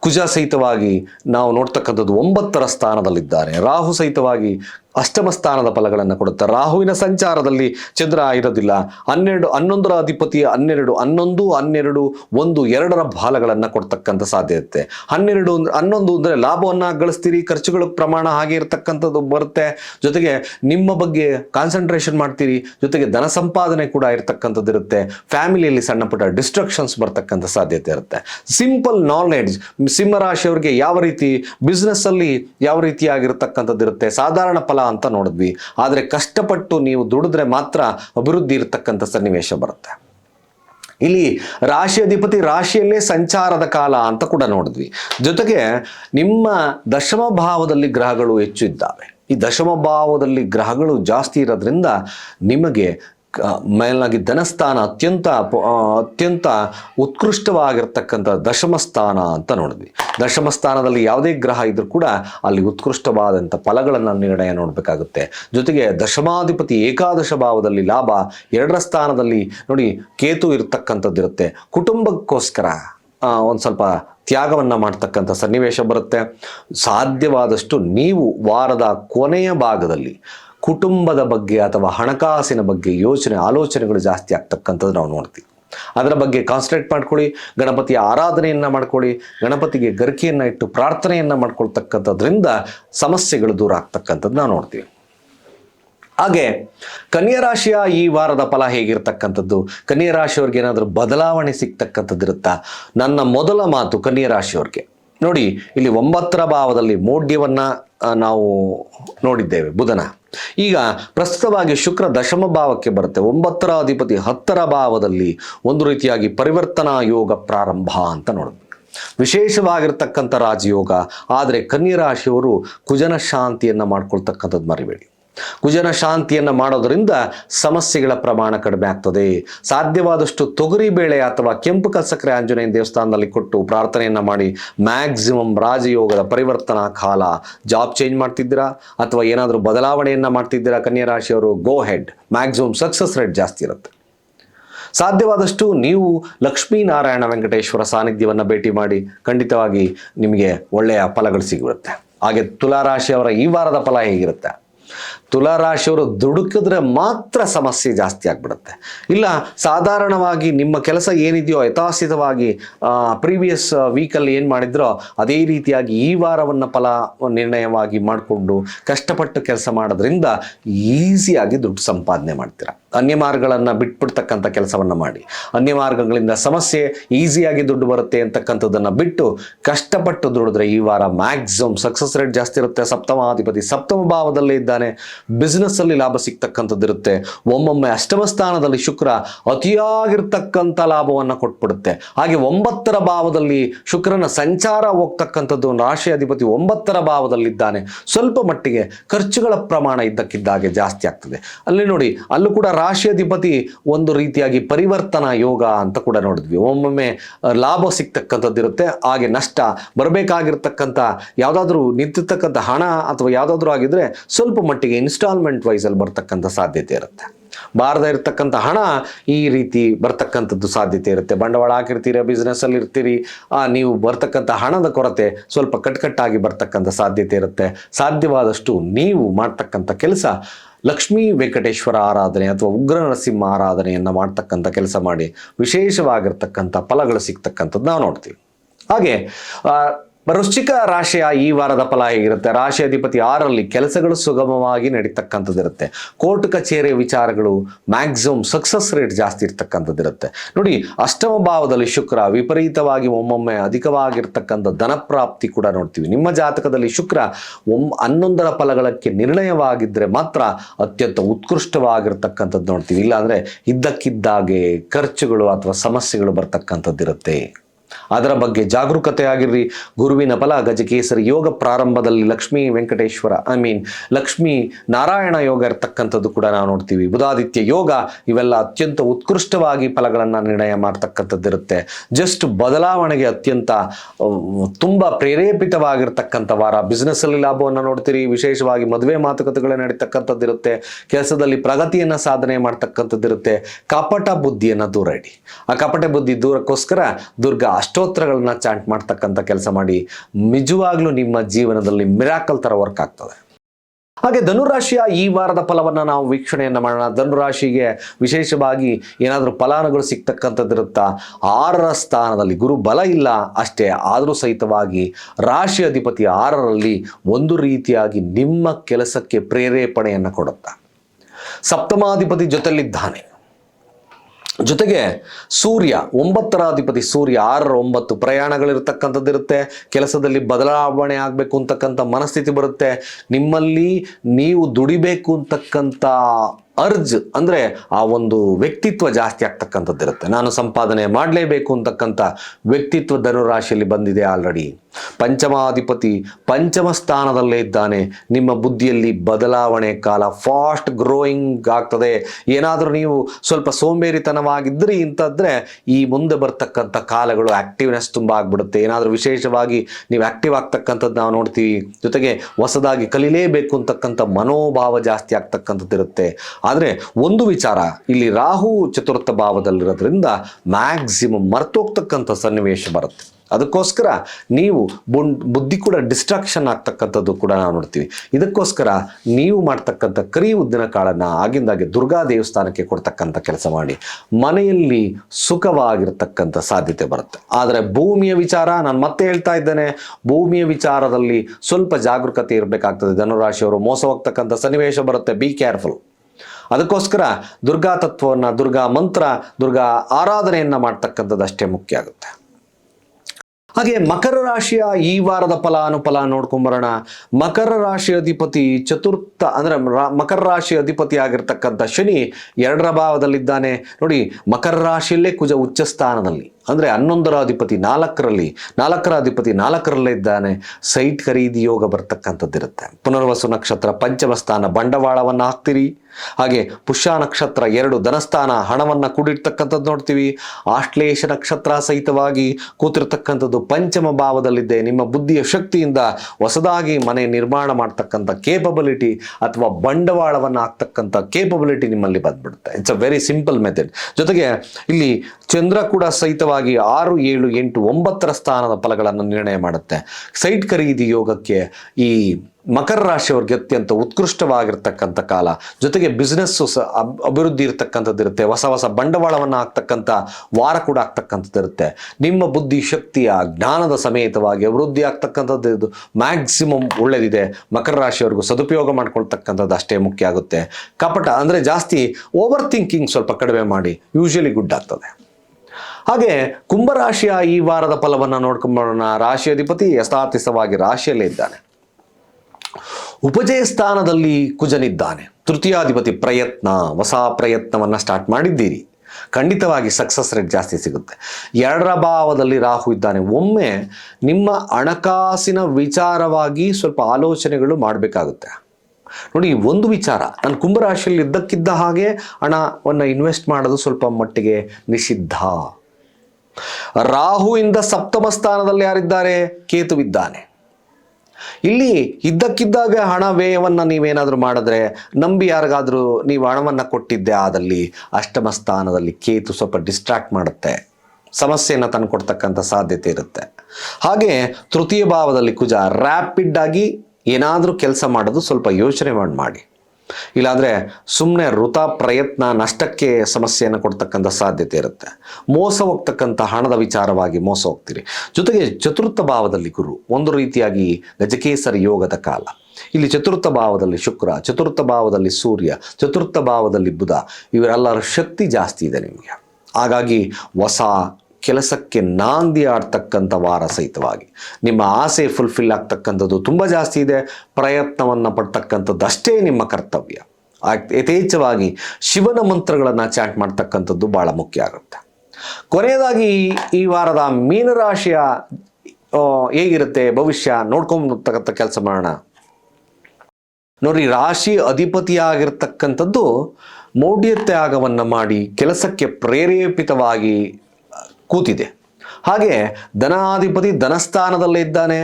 ಕುಜ ಸಹಿತವಾಗಿ ನಾವು ನೋಡ್ತಕ್ಕಂಥದ್ದು ಒಂಬತ್ತರ ಸ್ಥಾನದಲ್ಲಿದ್ದಾನೆ. ರಾಹು ಸಹಿತವಾಗಿ ಅಷ್ಟಮ ಸ್ಥಾನದ ಫಲಗಳನ್ನು ಕೊಡುತ್ತೆ ರಾಹುವಿನ ಸಂಚಾರದಲ್ಲಿ ಚಂದ್ರ ಇರೋದಿಲ್ಲ. ಹನ್ನೆರಡು, ಹನ್ನೊಂದರ ಅಧಿಪತಿ, ಹನ್ನೆರಡು, ಹನ್ನೊಂದು, ಹನ್ನೆರಡು, ಒಂದು, ಎರಡರ ಫಲಗಳನ್ನು ಕೊಡ್ತಕ್ಕಂಥ ಸಾಧ್ಯತೆ. ಹನ್ನೆರಡು ಹನ್ನೊಂದು ಅಂದರೆ ಲಾಭವನ್ನು ಗಳಿಸ್ತೀರಿ, ಖರ್ಚುಗಳ ಪ್ರಮಾಣ ಹಾಗೆ ಇರತಕ್ಕಂಥದ್ದು ಬರುತ್ತೆ. ಜೊತೆಗೆ ನಿಮ್ಮ ಬಗ್ಗೆ ಕಾನ್ಸಂಟ್ರೇಷನ್ ಮಾಡ್ತೀರಿ, ಜೊತೆಗೆ ಧನ ಸಂಪಾದನೆ ಕೂಡ ಇರತಕ್ಕಂಥದ್ದು ಇರುತ್ತೆ. ಫ್ಯಾಮಿಲಿಯಲ್ಲಿ ಸಣ್ಣ ಪುಟ್ಟ ಡಿಸ್ಟ್ರಕ್ಷನ್ಸ್ ಬರ್ತಕ್ಕಂಥ ಸಾಧ್ಯತೆ ಇರುತ್ತೆ. ಸಿಂಪಲ್ ನಾಲೆಡ್ಜ್ ಸಿಂಹರಾಶಿಯವರಿಗೆ ಯಾವ ರೀತಿ ಬಿಸ್ನೆಸ್ಸಲ್ಲಿ ಯಾವ ರೀತಿಯಾಗಿರ್ತಕ್ಕಂಥದ್ದು ಇರುತ್ತೆ? ಸಾಧಾರಣ ಫಲ ಅಂತ ನೋಡಿದ್ವಿ. ಆದರೆ ಕಷ್ಟಪಟ್ಟು ನೀವು ದುಡಿದ್ರೆ ಮಾತ್ರ ಅಭಿವೃದ್ಧಿ ಇರತಕ್ಕಂಥ ಸನ್ನಿವೇಶ ಬರುತ್ತೆ. ಇಲ್ಲಿ ರಾಶಿ ಅಧಿಪತಿ ರಾಶಿಯಲ್ಲೇ ಸಂಚಾರದ ಕಾಲ ಅಂತ ಕೂಡ ನೋಡಿದ್ವಿ. ಜೊತೆಗೆ ನಿಮ್ಮ ದಶಮ ಭಾವದಲ್ಲಿ ಗ್ರಹಗಳು ಹೆಚ್ಚು ಇದ್ದಾವೆ. ಈ ದಶಮ ಭಾವದಲ್ಲಿ ಗ್ರಹಗಳು ಜಾಸ್ತಿ ಇರೋದ್ರಿಂದ ನಿಮಗೆ ಮೇಲಾಗಿ ಧನಸ್ಥಾನ ಅತ್ಯಂತ ಅತ್ಯಂತ ಉತ್ಕೃಷ್ಟವಾಗಿರ್ತಕ್ಕಂಥ ದಶಮ ಸ್ಥಾನ ಅಂತ ನೋಡಿದ್ವಿ. ದಶಮ ಸ್ಥಾನದಲ್ಲಿ ಯಾವುದೇ ಗ್ರಹ ಇದ್ರೂ ಕೂಡ ಅಲ್ಲಿ ಉತ್ಕೃಷ್ಟವಾದಂಥ ಫಲಗಳನ್ನು ನಿರ್ಣಯ ನೋಡಬೇಕಾಗುತ್ತೆ. ಜೊತೆಗೆ ದಶಮಾಧಿಪತಿ ಏಕಾದಶ ಭಾವದಲ್ಲಿ ಲಾಭ, ಎರಡರ ಸ್ಥಾನದಲ್ಲಿ ನೋಡಿ ಕೇತು ಇರತಕ್ಕಂಥದ್ದು ಇರುತ್ತೆ. ಕುಟುಂಬಕ್ಕೋಸ್ಕರ ಒಂದು ಸ್ವಲ್ಪ ತ್ಯಾಗವನ್ನು ಮಾಡ್ತಕ್ಕಂಥ ಸನ್ನಿವೇಶ ಬರುತ್ತೆ. ಸಾಧ್ಯವಾದಷ್ಟು ನೀವು ವಾರದ ಕೊನೆಯ ಭಾಗದಲ್ಲಿ ಕುಟುಂಬದ ಬಗ್ಗೆ ಅಥವಾ ಹಣಕಾಸಿನ ಬಗ್ಗೆ ಯೋಚನೆ, ಆಲೋಚನೆಗಳು ಜಾಸ್ತಿ ಆಗ್ತಕ್ಕಂಥದ್ದು ನಾವು ನೋಡ್ತೀವಿ. ಅದರ ಬಗ್ಗೆ ಕಾನ್ಸಂಟ್ರೇಟ್ ಮಾಡ್ಕೊಳ್ಳಿ, ಗಣಪತಿಯ ಆರಾಧನೆಯನ್ನು ಮಾಡ್ಕೊಳ್ಳಿ, ಗಣಪತಿಗೆ ಗರಿಕೆಯನ್ನು ಇಟ್ಟು ಪ್ರಾರ್ಥನೆಯನ್ನು ಮಾಡ್ಕೊಳ್ತಕ್ಕಂಥದ್ರಿಂದ ಸಮಸ್ಯೆಗಳು ದೂರ ಆಗ್ತಕ್ಕಂಥದ್ದು ನಾವು ನೋಡ್ತೀವಿ. ಹಾಗೆ, ಕನ್ಯಾ ರಾಶಿಯ ಈ ವಾರದ ಫಲ ಹೇಗಿರ್ತಕ್ಕಂಥದ್ದು? ಕನ್ಯಾ ರಾಶಿಯವ್ರಿಗೆ ಏನಾದರೂ ಬದಲಾವಣೆ ಸಿಗ್ತಕ್ಕಂಥದ್ದು ಇರುತ್ತಾ? ನನ್ನ ಮೊದಲ ಮಾತು ಕನ್ಯಾ ರಾಶಿಯವ್ರಿಗೆ. ನೋಡಿ, ಇಲ್ಲಿ ಒಂಬತ್ತರ ಭಾವದಲ್ಲಿ ಮೋಡ್ಯವನ್ನು ನಾವು ನೋಡಿದ್ದೇವೆ, ಬುಧನ. ಈಗ ಪ್ರಸ್ತುತವಾಗಿ ಶುಕ್ರ ದಶಮ ಭಾವಕ್ಕೆ ಬರುತ್ತೆ. ಒಂಬತ್ತರ ಅಧಿಪತಿ ಹತ್ತರ ಭಾವದಲ್ಲಿ ಒಂದು ರೀತಿಯಾಗಿ ಪರಿವರ್ತನಾ ಯೋಗ ಪ್ರಾರಂಭ ಅಂತ ನೋಡಿದ್ವಿ ವಿಶೇಷವಾಗಿರ್ತಕ್ಕಂಥ ರಾಜಯೋಗ, ಆದರೆ ಕನ್ಯರಾಶಿಯವರು ಕುಜನ ಶಾಂತಿಯನ್ನು ಮಾಡ್ಕೊಳ್ತಕ್ಕಂಥದ್ದು ಮರಿಬೇಡಿ. ಕುಜನ ಶಾಂತಿಯನ್ನು ಮಾಡೋದರಿಂದ ಸಮಸ್ಯೆಗಳ ಪ್ರಮಾಣ ಕಡಿಮೆ ಆಗ್ತದೆ. ಸಾಧ್ಯವಾದಷ್ಟು ತೊಗರಿ ಬೇಳೆ ಅಥವಾ ಕೆಂಪು ಕಸಕರೆ ಆಂಜನೇಯ ದೇವಸ್ಥಾನದಲ್ಲಿ ಕೊಟ್ಟು ಪ್ರಾರ್ಥನೆಯನ್ನು ಮಾಡಿ ಮ್ಯಾಕ್ಸಿಮಮ್ ರಾಜಯೋಗದ ಪರಿವರ್ತನಾ ಕಾಲ. ಜಾಬ್ ಚೇಂಜ್ ಮಾಡ್ತಿದ್ದೀರಾ? ಅಥವಾ ಏನಾದರೂ ಬದಲಾವಣೆಯನ್ನು ಮಾಡ್ತಿದ್ದೀರಾ ಕನ್ಯಾ ರಾಶಿಯವರು? Go ahead maximum success rate ಜಾಸ್ತಿ ಇರುತ್ತೆ. ಸಾಧ್ಯವಾದಷ್ಟು ನೀವು ಲಕ್ಷ್ಮೀನಾರಾಯಣ ವೆಂಕಟೇಶ್ವರ ಸಾನ್ನಿಧ್ಯವನ್ನು ಭೇಟಿ ಮಾಡಿ ಖಂಡಿತವಾಗಿ ನಿಮಗೆ ಒಳ್ಳೆಯ ಫಲಗಳು ಸಿಗುತ್ತೆ. ಹಾಗೆ ತುಲಾರಾಶಿಯವರ ಈ ವಾರದ ಫಲ ಹೇಗಿರುತ್ತೆ? ತುಲಾರಾಶಿಯವರು ದುಡುಕಿದ್ರೆ ಮಾತ್ರ ಸಮಸ್ಯೆ ಜಾಸ್ತಿ ಆಗ್ಬಿಡುತ್ತೆ. ಇಲ್ಲ, ಸಾಧಾರಣವಾಗಿ ನಿಮ್ಮ ಕೆಲಸ ಏನಿದೆಯೋ ಯಥಾಸ್ಥಿತವಾಗಿ ಪ್ರೀವಿಯಸ್ ವೀಕಲ್ಲಿ ಏನು ಮಾಡಿದ್ರೋ ಅದೇ ರೀತಿಯಾಗಿ ಈ ವಾರವನ್ನು ಫಲ ನಿರ್ಣಯವಾಗಿ ಮಾಡಿಕೊಂಡು ಕಷ್ಟಪಟ್ಟು ಕೆಲಸ ಮಾಡೋದ್ರಿಂದ ಈಸಿಯಾಗಿ ದುಡ್ಡು ಸಂಪಾದನೆ ಮಾಡ್ತೀರಾ. ಅನ್ಯ ಮಾರ್ಗಗಳನ್ನು ಬಿಟ್ಬಿಡ್ತಕ್ಕಂಥ ಕೆಲಸವನ್ನು ಮಾಡಿ. ಅನ್ಯ ಮಾರ್ಗಗಳಿಂದ ಸಮಸ್ಯೆ ಈಸಿಯಾಗಿ ದುಡ್ಡು ಬರುತ್ತೆ ಅಂತಕ್ಕಂಥದ್ದನ್ನು ಬಿಟ್ಟು ಕಷ್ಟಪಟ್ಟು ದುಡಿದ್ರೆ ಈ ವಾರ ಮ್ಯಾಕ್ಸಿಮಮ್ ಸಕ್ಸಸ್ ರೇಟ್ ಜಾಸ್ತಿ ಇರುತ್ತೆ. ಸಪ್ತಮಾಧಿಪತಿ ಸಪ್ತಮ ಭಾವದಲ್ಲೇ ಇದ್ದಾನೆ. ಬಿಸ್ನೆಸ್ಸಲ್ಲಿ ಲಾಭ ಸಿಗ್ತಕ್ಕಂಥದ್ದಿರುತ್ತೆ ಒಮ್ಮೊಮ್ಮೆ ಅಷ್ಟಮ ಸ್ಥಾನದಲ್ಲಿ ಶುಕ್ರ ಅತಿಯಾಗಿರ್ತಕ್ಕಂಥ ಲಾಭವನ್ನು ಕೊಟ್ಬಿಡುತ್ತೆ. ಹಾಗೆ ಒಂಬತ್ತರ ಭಾವದಲ್ಲಿ ಶುಕ್ರನ ಸಂಚಾರ ಹೋಗ್ತಕ್ಕಂಥದ್ದು ರಾಶಿ ಅಧಿಪತಿ ಒಂಬತ್ತರ ಭಾವದಲ್ಲಿದ್ದಾನೆ ಸ್ವಲ್ಪ ಮಟ್ಟಿಗೆ ಖರ್ಚುಗಳ ಪ್ರಮಾಣ ಇದ್ದಕ್ಕಿದ್ದಾಗೆ ಜಾಸ್ತಿ ಆಗ್ತದೆ. ಅಲ್ಲಿ ನೋಡಿ, ಅಲ್ಲೂ ಕೂಡ ರಾಶಿ ಅಧಿಪತಿ ಒಂದು ರೀತಿಯಾಗಿ ಪರಿವರ್ತನಾ ಯೋಗ ಅಂತ ಕೂಡ ನೋಡಿದ್ವಿ. ಒಮ್ಮೊಮ್ಮೆ ಲಾಭ ಸಿಗ್ತಕ್ಕಂಥದ್ದು ಇರುತ್ತೆ ಹಾಗೆ ನಷ್ಟ ಬರಬೇಕಾಗಿರ್ತಕ್ಕಂಥ ಯಾವುದಾದ್ರೂ ನಿಂತಿರ್ತಕ್ಕಂಥ ಹಣ ಅಥವಾ ಯಾವುದಾದ್ರೂ ಆಗಿದ್ರೆ ಸ್ವಲ್ಪ ಮಟ್ಟಿಗೆ ಇನ್ಸ್ಟಾಲ್ಮೆಂಟ್ ವೈಸಲ್ಲಿ ಬರ್ತಕ್ಕಂಥ ಸಾಧ್ಯತೆ ಇರುತ್ತೆ. ಬಾರದ ಇರತಕ್ಕಂಥ ಹಣ ಈ ರೀತಿ ಬರ್ತಕ್ಕಂಥದ್ದು ಸಾಧ್ಯತೆ ಇರುತ್ತೆ. ಬಂಡವಾಳ ಹಾಕಿರ್ತೀರಿ ಬಿಸ್ನೆಸ್ ಅಲ್ಲಿ ಇರ್ತೀರಿ ನೀವು ಬರ್ತಕ್ಕಂಥ ಹಣದ ಕೊರತೆ ಸ್ವಲ್ಪ ಕಟ್ಕಟ್ಟಾಗಿ ಬರ್ತಕ್ಕಂಥ ಸಾಧ್ಯತೆ ಇರುತ್ತೆ. ಸಾಧ್ಯವಾದಷ್ಟು ನೀವು ಮಾಡ್ತಕ್ಕಂಥ ಕೆಲಸ ಲಕ್ಷ್ಮೀ ವೆಂಕಟೇಶ್ವರ ಆರಾಧನೆ ಅಥವಾ ಉಗ್ರ ನರಸಿಂಹ ಆರಾಧನೆಯನ್ನು ಮಾಡ್ತಕ್ಕಂಥ ಕೆಲಸ ಮಾಡಿ ವಿಶೇಷವಾಗಿರ್ತಕ್ಕಂಥ ಫಲಗಳು ಸಿಗ್ತಕ್ಕಂಥದ್ದು ನಾವು ನೋಡ್ತೀವಿ. ಹಾಗೆ ವೃಶ್ಚಿಕ ರಾಶಿಯ ಈ ವಾರದ ಫಲ ಹೇಗಿರುತ್ತೆ? ರಾಶಿ ಅಧಿಪತಿ ಆರಲ್ಲಿ ಕೆಲಸಗಳು ಸುಗಮವಾಗಿ ನಡೀತಕ್ಕಂಥದ್ದಿರುತ್ತೆ. ಕೋರ್ಟ್ ಕಚೇರಿ ವಿಚಾರಗಳು ಮ್ಯಾಕ್ಸಿಮಮ್ ಸಕ್ಸಸ್ ರೇಟ್ ಜಾಸ್ತಿ ಇರ್ತಕ್ಕಂಥದ್ದಿರುತ್ತೆ. ನೋಡಿ, ಅಷ್ಟಮ ಭಾವದಲ್ಲಿ ಶುಕ್ರ ವಿಪರೀತವಾಗಿ ಒಮ್ಮೊಮ್ಮೆ ಅಧಿಕವಾಗಿರ್ತಕ್ಕಂಥ ಧನಪ್ರಾಪ್ತಿ ಕೂಡ ನೋಡ್ತೀವಿ. ನಿಮ್ಮ ಜಾತಕದಲ್ಲಿ ಶುಕ್ರ ಒಮ್ ಹನ್ನೊಂದರ ಫಲಗಳಕ್ಕೆ ನಿರ್ಣಯವಾಗಿದ್ದರೆ ಮಾತ್ರ ಅತ್ಯಂತ ಉತ್ಕೃಷ್ಟವಾಗಿರ್ತಕ್ಕಂಥದ್ದು ನೋಡ್ತೀವಿ. ಇಲ್ಲಾಂದರೆ ಇದ್ದಕ್ಕಿದ್ದಾಗೆ ಖರ್ಚುಗಳು ಅಥವಾ ಸಮಸ್ಯೆಗಳು ಬರ್ತಕ್ಕಂಥದ್ದಿರುತ್ತೆ. ಅದರ ಬಗ್ಗೆ ಜಾಗರೂಕತೆ ಆಗಿರ್ರಿ ಗುರುವಿನ ಫಲ ಗಜಕೇಸರಿ ಯೋಗ ಪ್ರಾರಂಭದಲ್ಲಿ ಲಕ್ಷ್ಮೀ ವೆಂಕಟೇಶ್ವರ ಐ ಮೀನ್ ಲಕ್ಷ್ಮೀ ನಾರಾಯಣ ಯೋಗ ಇರ್ತಕ್ಕಂಥದ್ದು ಕೂಡ ನಾವು ನೋಡ್ತೀವಿ. ಬುಧಾದಿತ್ಯ ಯೋಗ ಇವೆಲ್ಲ ಅತ್ಯಂತ ಉತ್ಕೃಷ್ಟವಾಗಿ ಫಲಗಳನ್ನು ನಿರ್ಣಯ ಮಾಡ್ತಕ್ಕಂಥದ್ದಿರುತ್ತೆ ಜಸ್ಟ್ ಬದಲಾವಣೆಗೆ ಅತ್ಯಂತ ತುಂಬ ಪ್ರೇರೇಪಿತವಾಗಿರ್ತಕ್ಕಂಥ ವಾರ. ಬಿಸ್ನೆಸ್ಸಲ್ಲಿ ಲಾಭವನ್ನು ನೋಡ್ತೀರಿ. ವಿಶೇಷವಾಗಿ ಮದುವೆ ಮಾತುಕತೆಗಳೇ ನಡೀತಕ್ಕಂಥದ್ದಿರುತ್ತೆ ಕೆಲಸದಲ್ಲಿ ಪ್ರಗತಿಯನ್ನು ಸಾಧನೆ ಮಾಡ್ತಕ್ಕಂಥದ್ದಿರುತ್ತೆ ಕಪಟ ಬುದ್ಧಿಯನ್ನು ದೂರ ಇಡಿ. ಆ ಕಪಟ ಬುದ್ಧಿ ದೂರಕ್ಕೋಸ್ಕರ ದುರ್ಗಾ ಅಷ್ಟೋತ್ತರಗಳನ್ನ ಚಾಂಟ್ ಮಾಡ್ತಕ್ಕಂಥ ಕೆಲಸ ಮಾಡಿ ನಿಜವಾಗ್ಲೂ ನಿಮ್ಮ ಜೀವನದಲ್ಲಿ ಮಿರಾಕಲ್ ಥರ ವರ್ಕ್ ಆಗ್ತದೆ. ಹಾಗೆ ಧನುರಾಶಿಯ ಈ ವಾರದ ಫಲವನ್ನು ನಾವು ವೀಕ್ಷಣೆಯನ್ನು ಮಾಡೋಣ. ಧನುರಾಶಿಗೆ ವಿಶೇಷವಾಗಿ ಏನಾದರೂ ಫಲಾನುಗಳು ಸಿಗ್ತಕ್ಕಂಥದ್ದಿರುತ್ತಾ ಆರರ ಸ್ಥಾನದಲ್ಲಿ ಗುರು ಬಲ ಇಲ್ಲ ಅಷ್ಟೇ, ಆದರೂ ಸಹಿತವಾಗಿ ರಾಶಿ ಅಧಿಪತಿ ಆರರಲ್ಲಿ ಒಂದು ರೀತಿಯಾಗಿ ನಿಮ್ಮ ಕೆಲಸಕ್ಕೆ ಪ್ರೇರೇಪಣೆಯನ್ನು ಕೊಡುತ್ತಾ. ಸಪ್ತಮಾಧಿಪತಿ ಜೊತೆಲಿದ್ದಾನೆ. ಜೊತೆಗೆ ಸೂರ್ಯ ಒಂಬತ್ತರ ಅಧಿಪತಿ ಸೂರ್ಯ, ಆರರ ಒಂಬತ್ತು ಪ್ರಯಾಣಗಳಿರ್ತಕ್ಕಂಥದ್ದಿರುತ್ತೆ ಕೆಲಸದಲ್ಲಿ ಬದಲಾವಣೆ ಆಗಬೇಕು ಅಂತಕ್ಕಂಥ ಮನಸ್ಥಿತಿ ಬರುತ್ತೆ. ನಿಮ್ಮಲ್ಲಿ ನೀವು ದುಡಿಬೇಕು ಅಂತಕ್ಕಂಥ ಅರ್ಜ್ ಅಂದರೆ ಆ ಒಂದು ವ್ಯಕ್ತಿತ್ವ ಜಾಸ್ತಿ ಆಗ್ತಕ್ಕಂಥದ್ದಿರುತ್ತೆ. ನಾನು ಸಂಪಾದನೆ ಮಾಡಲೇಬೇಕು ಅಂತಕ್ಕಂಥ ವ್ಯಕ್ತಿತ್ವ ಧನುರಾಶಿಯಲ್ಲಿ ಬಂದಿದೆ ಆಲ್ರೆಡಿ ಪಂಚಮಾಧಿಪತಿ ಪಂಚಮ ಸ್ಥಾನದಲ್ಲೇ ಇದ್ದಾನೆ. ನಿಮ್ಮ ಬುದ್ಧಿಯಲ್ಲಿ ಬದಲಾವಣೆ ಕಾಲ ಫಾಸ್ಟ್ ಗ್ರೋಯಿಂಗ್ ಆಗ್ತದೆ. ಏನಾದರೂ ನೀವು ಸ್ವಲ್ಪ ಸೋಂಬೇರಿತನವಾಗಿದ್ದರೆ ಇಂಥದ್ರೆ ಈ ಮುಂದೆ ಬರ್ತಕ್ಕಂಥ ಕಾಲಗಳು ಆಕ್ಟಿವ್ನೆಸ್ ತುಂಬ ಆಗ್ಬಿಡುತ್ತೆ. ಏನಾದರೂ ವಿಶೇಷವಾಗಿ ನೀವು ಆಕ್ಟಿವ್ ಆಗ್ತಕ್ಕಂಥದ್ದು ನಾವು ನೋಡ್ತೀವಿ. ಜೊತೆಗೆ ಹೊಸದಾಗಿ ಕಲಿಲೇಬೇಕು ಅಂತಕ್ಕಂಥ ಮನೋಭಾವ ಜಾಸ್ತಿ ಆಗ್ತಕ್ಕಂಥದ್ದಿರುತ್ತೆ. ಆದರೆ ಒಂದು ವಿಚಾರ, ಇಲ್ಲಿ ರಾಹು ಚತುರ್ಥ ಭಾವದಲ್ಲಿರೋದ್ರಿಂದ ಮ್ಯಾಕ್ಸಿಮಮ್ ಮರ್ತೋಗ್ತಕ್ಕಂಥ ಸನ್ನಿವೇಶ ಬರುತ್ತೆ. ಅದಕ್ಕೋಸ್ಕರ ನೀವು ಬುದ್ಧಿ ಕೂಡ ಡಿಸ್ಟ್ರಾಕ್ಷನ್ ಆಗ್ತಕ್ಕಂಥದ್ದು ಕೂಡ ನಾವು ನೋಡ್ತೀವಿ. ಇದಕ್ಕೋಸ್ಕರ ನೀವು ಮಾಡ್ತಕ್ಕಂಥ ಕರಿ ಉದ್ದಿನ ಕಾಳನ್ನು ಆಗಿಂದಾಗೆ ದುರ್ಗಾ ದೇವಸ್ಥಾನಕ್ಕೆ ಕೊಡ್ತಕ್ಕಂಥ ಕೆಲಸ ಮಾಡಿ. ಮನೆಯಲ್ಲಿ ಸುಖವಾಗಿರ್ತಕ್ಕಂಥ ಸಾಧ್ಯತೆ ಬರುತ್ತೆ. ಆದರೆ ಭೂಮಿಯ ವಿಚಾರ ನಾನು ಮತ್ತೆ ಹೇಳ್ತಾ ಇದ್ದೇನೆ. ಭೂಮಿಯ ವಿಚಾರದಲ್ಲಿ ಸ್ವಲ್ಪ ಜಾಗರೂಕತೆ ಇರಬೇಕಾಗ್ತದೆ. ಧನುರಾಶಿಯವರು ಮೋಸ ಹೋಗ್ತಕ್ಕಂಥ ಸನ್ನಿವೇಶ ಬರುತ್ತೆ. ಬಿ ಕೇರ್ಫುಲ್ ಅದಕ್ಕೋಸ್ಕರ ದುರ್ಗಾ ತತ್ವವನ್ನು, ದುರ್ಗಾ ಮಂತ್ರ, ದುರ್ಗಾ ಆರಾಧನೆಯನ್ನು ಮಾಡ್ತಕ್ಕಂಥದ್ದು ಅಷ್ಟೇ ಮುಖ್ಯ ಆಗುತ್ತೆ. ಹಾಗೆ ಮಕರ ರಾಶಿಯ ಈ ವಾರದ ಫಲ ಅನುಫಲ ನೋಡ್ಕೊಂಬರೋಣ. ಮಕರ ರಾಶಿ ಅಧಿಪತಿ ಚತುರ್ಥ ಅಂದ್ರೆ ಮಕರ ರಾಶಿ ಅಧಿಪತಿ ಆಗಿರ್ತಕ್ಕಂಥ ಶನಿ ಎರಡರ ಭಾವದಲ್ಲಿದ್ದಾನೆ. ನೋಡಿ, ಮಕರ ರಾಶಿಯಲ್ಲೇ ಕುಜ ಉಚ್ಚ ಸ್ಥಾನದಲ್ಲಿ ಅಂದ್ರೆ ಹನ್ನೊಂದರ ಅಧಿಪತಿ ನಾಲ್ಕರಲ್ಲಿ ನಾಲ್ಕರ ಅಧಿಪತಿ ನಾಲ್ಕರಲ್ಲೇ ಇದ್ದಾನೆ. ಸೈಟ್ ಖರೀದಿ ಯೋಗ ಬರ್ತಕ್ಕಂಥದ್ದಿರುತ್ತೆ ಪುನರ್ವಸು ನಕ್ಷತ್ರ ಪಂಚಮ ಸ್ಥಾನ ಬಂಡವಾಳವನ್ನು ಹಾಕ್ತೀರಿ. ಹಾಗೆ ಪುಷ್ಯ ನಕ್ಷತ್ರ ಎರಡು ಧನಸ್ಥಾನ ಹಣವನ್ನು ಕೂಡಿರ್ತಕ್ಕಂಥದ್ದು ನೋಡ್ತೀವಿ. ಆಶ್ಲೇಷ ನಕ್ಷತ್ರ ಸಹಿತವಾಗಿ ಕೂತಿರ್ತಕ್ಕಂಥದ್ದು ಪಂಚಮ ಭಾವದಲ್ಲಿದೆ. ನಿಮ್ಮ ಬುದ್ಧಿಯ ಶಕ್ತಿಯಿಂದ ಹೊಸದಾಗಿ ಮನೆ ನಿರ್ಮಾಣ ಮಾಡ್ತಕ್ಕಂಥ ಕೇಪಬಿಲಿಟಿ ಅಥವಾ ಬಂಡವಾಳವನ್ನು ಹಾಕ್ತಕ್ಕಂಥ ಕೇಪಬಿಲಿಟಿ ನಿಮ್ಮಲ್ಲಿ ಬಂದ್ಬಿಡುತ್ತೆ. It's a very simple method ಜೊತೆಗೆ ಇಲ್ಲಿ ಚಂದ್ರ ಕೂಡ ಸಹಿತವಾಗಿ ಆರು, ಏಳು, ಎಂಟು, ಒಂಬತ್ತರ ಸ್ಥಾನದ ಫಲಗಳನ್ನು ನಿರ್ಣಯ ಮಾಡುತ್ತೆ. ಸೈಟ್ ಖರೀದಿ ಯೋಗಕ್ಕೆ ಈ ಮಕರ ರಾಶಿಯವ್ರಿಗೆ ಅತ್ಯಂತ ಉತ್ಕೃಷ್ಟವಾಗಿರ್ತಕ್ಕಂಥ ಕಾಲ. ಜೊತೆಗೆ ಬಿಸ್ನೆಸ್ಸು ಸ ಅಬ್- ಅಭಿವೃದ್ಧಿ ಇರತಕ್ಕಂಥದ್ದು ಇರುತ್ತೆ. ಹೊಸ ಹೊಸ ಬಂಡವಾಳವನ್ನು ಹಾಕ್ತಕ್ಕಂಥ ವಾರ ಕೂಡ ಆಗ್ತಕ್ಕಂಥದ್ದು ಇರುತ್ತೆ. ನಿಮ್ಮ ಬುದ್ಧಿ, ಶಕ್ತಿಯ, ಜ್ಞಾನದ ಸಮೇತವಾಗಿ ಅಭಿವೃದ್ಧಿ ಆಗ್ತಕ್ಕಂಥದ್ದು ಇದು ಮ್ಯಾಕ್ಸಿಮಮ್ ಒಳ್ಳೆಯದಿದೆ ಮಕರ ರಾಶಿಯವ್ರಿಗೂ ಸದುಪಯೋಗ ಮಾಡ್ಕೊಳ್ತಕ್ಕಂಥದ್ದು ಅಷ್ಟೇ ಮುಖ್ಯ ಆಗುತ್ತೆ. ಕಪಟ ಅಂದರೆ ಜಾಸ್ತಿ ಓವರ್ ಥಿಂಕಿಂಗ್ ಸ್ವಲ್ಪ ಕಡಿಮೆ ಮಾಡಿ. ಯೂಶಲಿ ಗುಡ್ ಆಗ್ತದೆ. ಹಾಗೆ ಕುಂಭರಾಶಿಯ ಈ ವಾರದ ಫಲವನ್ನು ನೋಡ್ಕೊಂಬೋಣ ರಾಶಿ ಅಧಿಪತಿ ಯಥಾತಿಸವಾಗಿ ರಾಶಿಯಲ್ಲೇ ಇದ್ದಾನೆ. ಉಪಜಯ ಸ್ಥಾನದಲ್ಲಿ ಕುಜನಿದ್ದಾನೆ. ತೃತೀಯಾಧಿಪತಿ ಪ್ರಯತ್ನ, ಹೊಸ ಪ್ರಯತ್ನವನ್ನು ಸ್ಟಾರ್ಟ್ ಮಾಡಿದ್ದೀರಿ. ಖಂಡಿತವಾಗಿ ಸಕ್ಸಸ್ ರೇಟ್ ಜಾಸ್ತಿ ಸಿಗುತ್ತೆ. ಎರಡರ ಭಾವದಲ್ಲಿ ರಾಹು ಇದ್ದಾನೆ. ಒಮ್ಮೆ ನಿಮ್ಮ ಹಣಕಾಸಿನ ವಿಚಾರವಾಗಿ ಸ್ವಲ್ಪ ಆಲೋಚನೆಗಳು ಮಾಡಬೇಕಾಗುತ್ತೆ. ನೋಡಿ, ಒಂದು ವಿಚಾರ, ನಾನು ಕುಂಭರಾಶಿಯಲ್ಲಿ ಇದ್ದಕ್ಕಿದ್ದ ಹಾಗೆ ಹಣವನ್ನು ಇನ್ವೆಸ್ಟ್ ಮಾಡೋದು ಸ್ವಲ್ಪ ಮಟ್ಟಿಗೆ ನಿಷಿದ್ಧ. ರಾಹುವಿಂದ ಸಪ್ತಮ ಸ್ಥಾನದಲ್ಲಿ ಯಾರಿದ್ದಾರೆ? ಕೇತುವಿದ್ದಾನೆ ಇಲ್ಲಿ ಇದ್ದಕ್ಕಿದ್ದಾಗ ಹಣ ವ್ಯಯವನ್ನು ನೀವೇನಾದರೂ ಮಾಡಿದ್ರೆ ನಂಬಿ ಯಾರಿಗಾದರೂ ನೀವು ಹಣವನ್ನು ಕೊಟ್ಟಿದ್ದೆ ಆದಲ್ಲಿ ಅಷ್ಟಮ ಸ್ಥಾನದಲ್ಲಿ ಕೇತು ಸ್ವಲ್ಪ ಡಿಸ್ಟ್ರಾಕ್ಟ್ ಮಾಡುತ್ತೆ. ಸಮಸ್ಯೆಯನ್ನು ತಂದುಕೊಡ್ತಕ್ಕಂಥ ಸಾಧ್ಯತೆ ಇರುತ್ತೆ. ಹಾಗೆ ತೃತೀಯ ಭಾವದಲ್ಲಿ ಕುಜ ರ್ಯಾಪಿಡ್ ಆಗಿ ಏನಾದರೂ ಕೆಲಸ ಮಾಡೋದು ಸ್ವಲ್ಪ ಯೋಚನೆ ಮಾಡಿ ಮಾಡಿ. ಇಲ್ಲಾಂದರೆ ಸುಮ್ಮನೆ ವೃತ ಪ್ರಯತ್ನ, ನಷ್ಟಕ್ಕೆ ಸಮಸ್ಯೆಯನ್ನು ಕೊಡ್ತಕ್ಕಂಥ ಸಾಧ್ಯತೆ ಇರುತ್ತೆ. ಮೋಸ ಹೋಗ್ತಕ್ಕಂಥ ಹಣದ ವಿಚಾರವಾಗಿ ಮೋಸ ಹೋಗ್ತೀರಿ. ಜೊತೆಗೆ ಚತುರ್ಥ ಭಾವದಲ್ಲಿ ಗುರು, ಒಂದು ರೀತಿಯಾಗಿ ಗಜಕೇಸರಿ ಯೋಗದ ಕಾಲ. ಇಲ್ಲಿ ಚತುರ್ಥ ಭಾವದಲ್ಲಿ ಶುಕ್ರ, ಚತುರ್ಥ ಭಾವದಲ್ಲಿ ಸೂರ್ಯ, ಚತುರ್ಥ ಭಾವದಲ್ಲಿ ಬುಧ, ಇವರೆಲ್ಲರ ಶಕ್ತಿ ಜಾಸ್ತಿ ಇದೆ ನಿಮಗೆ. ಹಾಗಾಗಿ ಹೊಸ ಕೆಲಸಕ್ಕೆ ನಾಂದಿ ಆಡ್ತಕ್ಕಂಥ ವಾರ ಸಹಿತವಾಗಿ. ನಿಮ್ಮ ಆಸೆ ಫುಲ್ಫಿಲ್ ಆಗ್ತಕ್ಕಂಥದ್ದು ತುಂಬ ಜಾಸ್ತಿ ಇದೆ. ಪ್ರಯತ್ನವನ್ನು ಪಡ್ತಕ್ಕಂಥದ್ದು ಅಷ್ಟೇ ನಿಮ್ಮ ಕರ್ತವ್ಯ. ಯಥೇಚ್ಛವಾಗಿ ಶಿವನ ಮಂತ್ರಗಳನ್ನು ಚಾಟ್ ಮಾಡ್ತಕ್ಕಂಥದ್ದು ಭಾಳ ಮುಖ್ಯ ಆಗುತ್ತೆ. ಕೊನೆಯದಾಗಿ ಈ ವಾರದ ಮೀನರಾಶಿಯ ಹೇಗಿರುತ್ತೆ, ಭವಿಷ್ಯ ನೋಡ್ಕೊಂಬರ್ತಕ್ಕಂಥ ಕೆಲಸ ಮಾಡೋಣ. ನೋಡ್ರಿ ರಾಶಿ ಅಧಿಪತಿಯಾಗಿರ್ತಕ್ಕಂಥದ್ದು ಮೌಢ್ಯ ತ್ಯಾಗವನ್ನು ಮಾಡಿ ಕೆಲಸಕ್ಕೆ ಪ್ರೇರೇಪಿತವಾಗಿ ಕೂತಿದೆ. ಹಾಗೆ ಧನಾಧಿಪತಿ ಧನಸ್ಥಾನದಲ್ಲೇ ಇದ್ದಾನೆ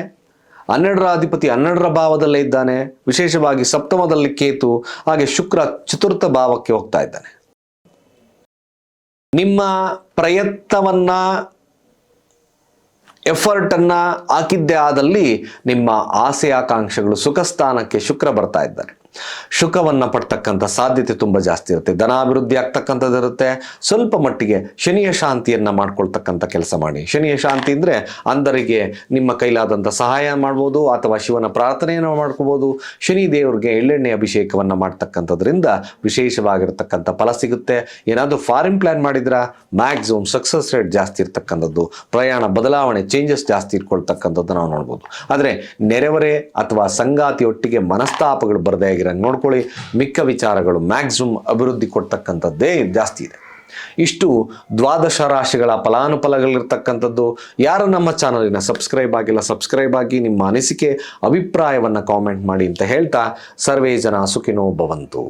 ಹನ್ನೆರಡರ ಅಧಿಪತಿ ಹನ್ನೆರಡರ ಭಾವದಲ್ಲೇ ಇದ್ದಾನೆ, ವಿಶೇಷವಾಗಿ ಸಪ್ತಮದಲ್ಲಿ ಕೇತು, ಹಾಗೆ ಶುಕ್ರ ಚತುರ್ಥ ಭಾವಕ್ಕೆ ಹೋಗ್ತಾ ಇದ್ದಾನೆ. ನಿಮ್ಮ ಪ್ರಯತ್ನವನ್ನ, ಎಫರ್ಟನ್ನ ಹಾಕಿದ್ದೇ ಆದಲ್ಲಿ ನಿಮ್ಮ ಆಸೆ ಆಕಾಂಕ್ಷೆಗಳು ಸುಖ ಸ್ಥಾನಕ್ಕೆ ಶುಕ್ರ ಬರ್ತಾ ಇದ್ದಾನೆ. ಸುಖವನ್ನು ಪಡ್ತಕ್ಕಂಥ ಸಾಧ್ಯತೆ ತುಂಬ ಜಾಸ್ತಿ ಇರುತ್ತೆ. ಧನಾಭಿವೃದ್ಧಿ ಆಗ್ತಕ್ಕಂಥದ್ದು ಇರುತ್ತೆ. ಸ್ವಲ್ಪ ಮಟ್ಟಿಗೆ ಶನಿಯ ಶಾಂತಿಯನ್ನು ಮಾಡ್ಕೊಳ್ತಕ್ಕಂಥ ಕೆಲಸ ಮಾಡಿ. ಶನಿಯ ಶಾಂತಿ ಅಂದರೆ ಅಂಧರಿಗೆ ನಿಮ್ಮ ಕೈಲಾದಂಥ ಸಹಾಯ ಮಾಡ್ಬೋದು ಅಥವಾ ಶಿವನ ಪ್ರಾರ್ಥನೆಯನ್ನು ಮಾಡ್ಕೋಬೋದು. ಶನಿ ದೇವರಿಗೆ ಎಳ್ಳೆಣ್ಣೆ ಅಭಿಷೇಕವನ್ನು ಮಾಡ್ತಕ್ಕಂಥದ್ರಿಂದ ವಿಶೇಷವಾಗಿರ್ತಕ್ಕಂಥ ಫಲ ಸಿಗುತ್ತೆ. ಏನಾದರೂ ಫಾರಿನ್ ಪ್ಲ್ಯಾನ್ ಮಾಡಿದ್ರಾ? ಮ್ಯಾಕ್ಸಿಮಮ್ ಸಕ್ಸಸ್ ರೇಟ್ ಜಾಸ್ತಿ ಇರ್ತಕ್ಕಂಥದ್ದು. ಪ್ರಯಾಣ ಬದಲಾವಣೆ ಚೇಂಜಸ್ ಜಾಸ್ತಿ ಇಟ್ಕೊಳ್ತಕ್ಕಂಥದ್ದು ನಾವು ನೋಡ್ಬೋದು. ಆದರೆ ನೆರೆವರೆ ಅಥವಾ ಸಂಗಾತಿಯೊಟ್ಟಿಗೆ ಮನಸ್ತಾಪಗಳು ಬರದೇ ಆಗಿರಂಗೆ ನೋಡ್ಕೊಳ್ಳಿ, ಮಿಕ್ಕ ವಿಚಾರಗಳು ಮ್ಯಾಕ್ಸಿಮಮ್ ಅಭಿವೃದ್ಧಿ ಕೊಡ್ತಕ್ಕಂಥದ್ದೇ ಜಾಸ್ತಿ ಇದೆ. ಇಷ್ಟು ದ್ವಾದಶ ರಾಶಿಗಳ ಫಲಾನುಫಲಗಳಿರ್ತಕ್ಕಂಥದ್ದು, ಯಾರು ನಮ್ಮ ಚಾನಲಿನ ಸಬ್ಸ್ಕ್ರೈಬ್ ಆಗಿಲ್ಲ ಸಬ್ಸ್ಕ್ರೈಬ್ ಆಗಿ ನಿಮ್ಮ ಅನಿಸಿಕೆ, ಅಭಿಪ್ರಾಯವನ್ನು ಕಾಮೆಂಟ್ ಮಾಡಿ ಅಂತ ಹೇಳ್ತಾ, ಸರ್ವೇ ಜನ ಸುಖಿನೋ ಭವಂತು.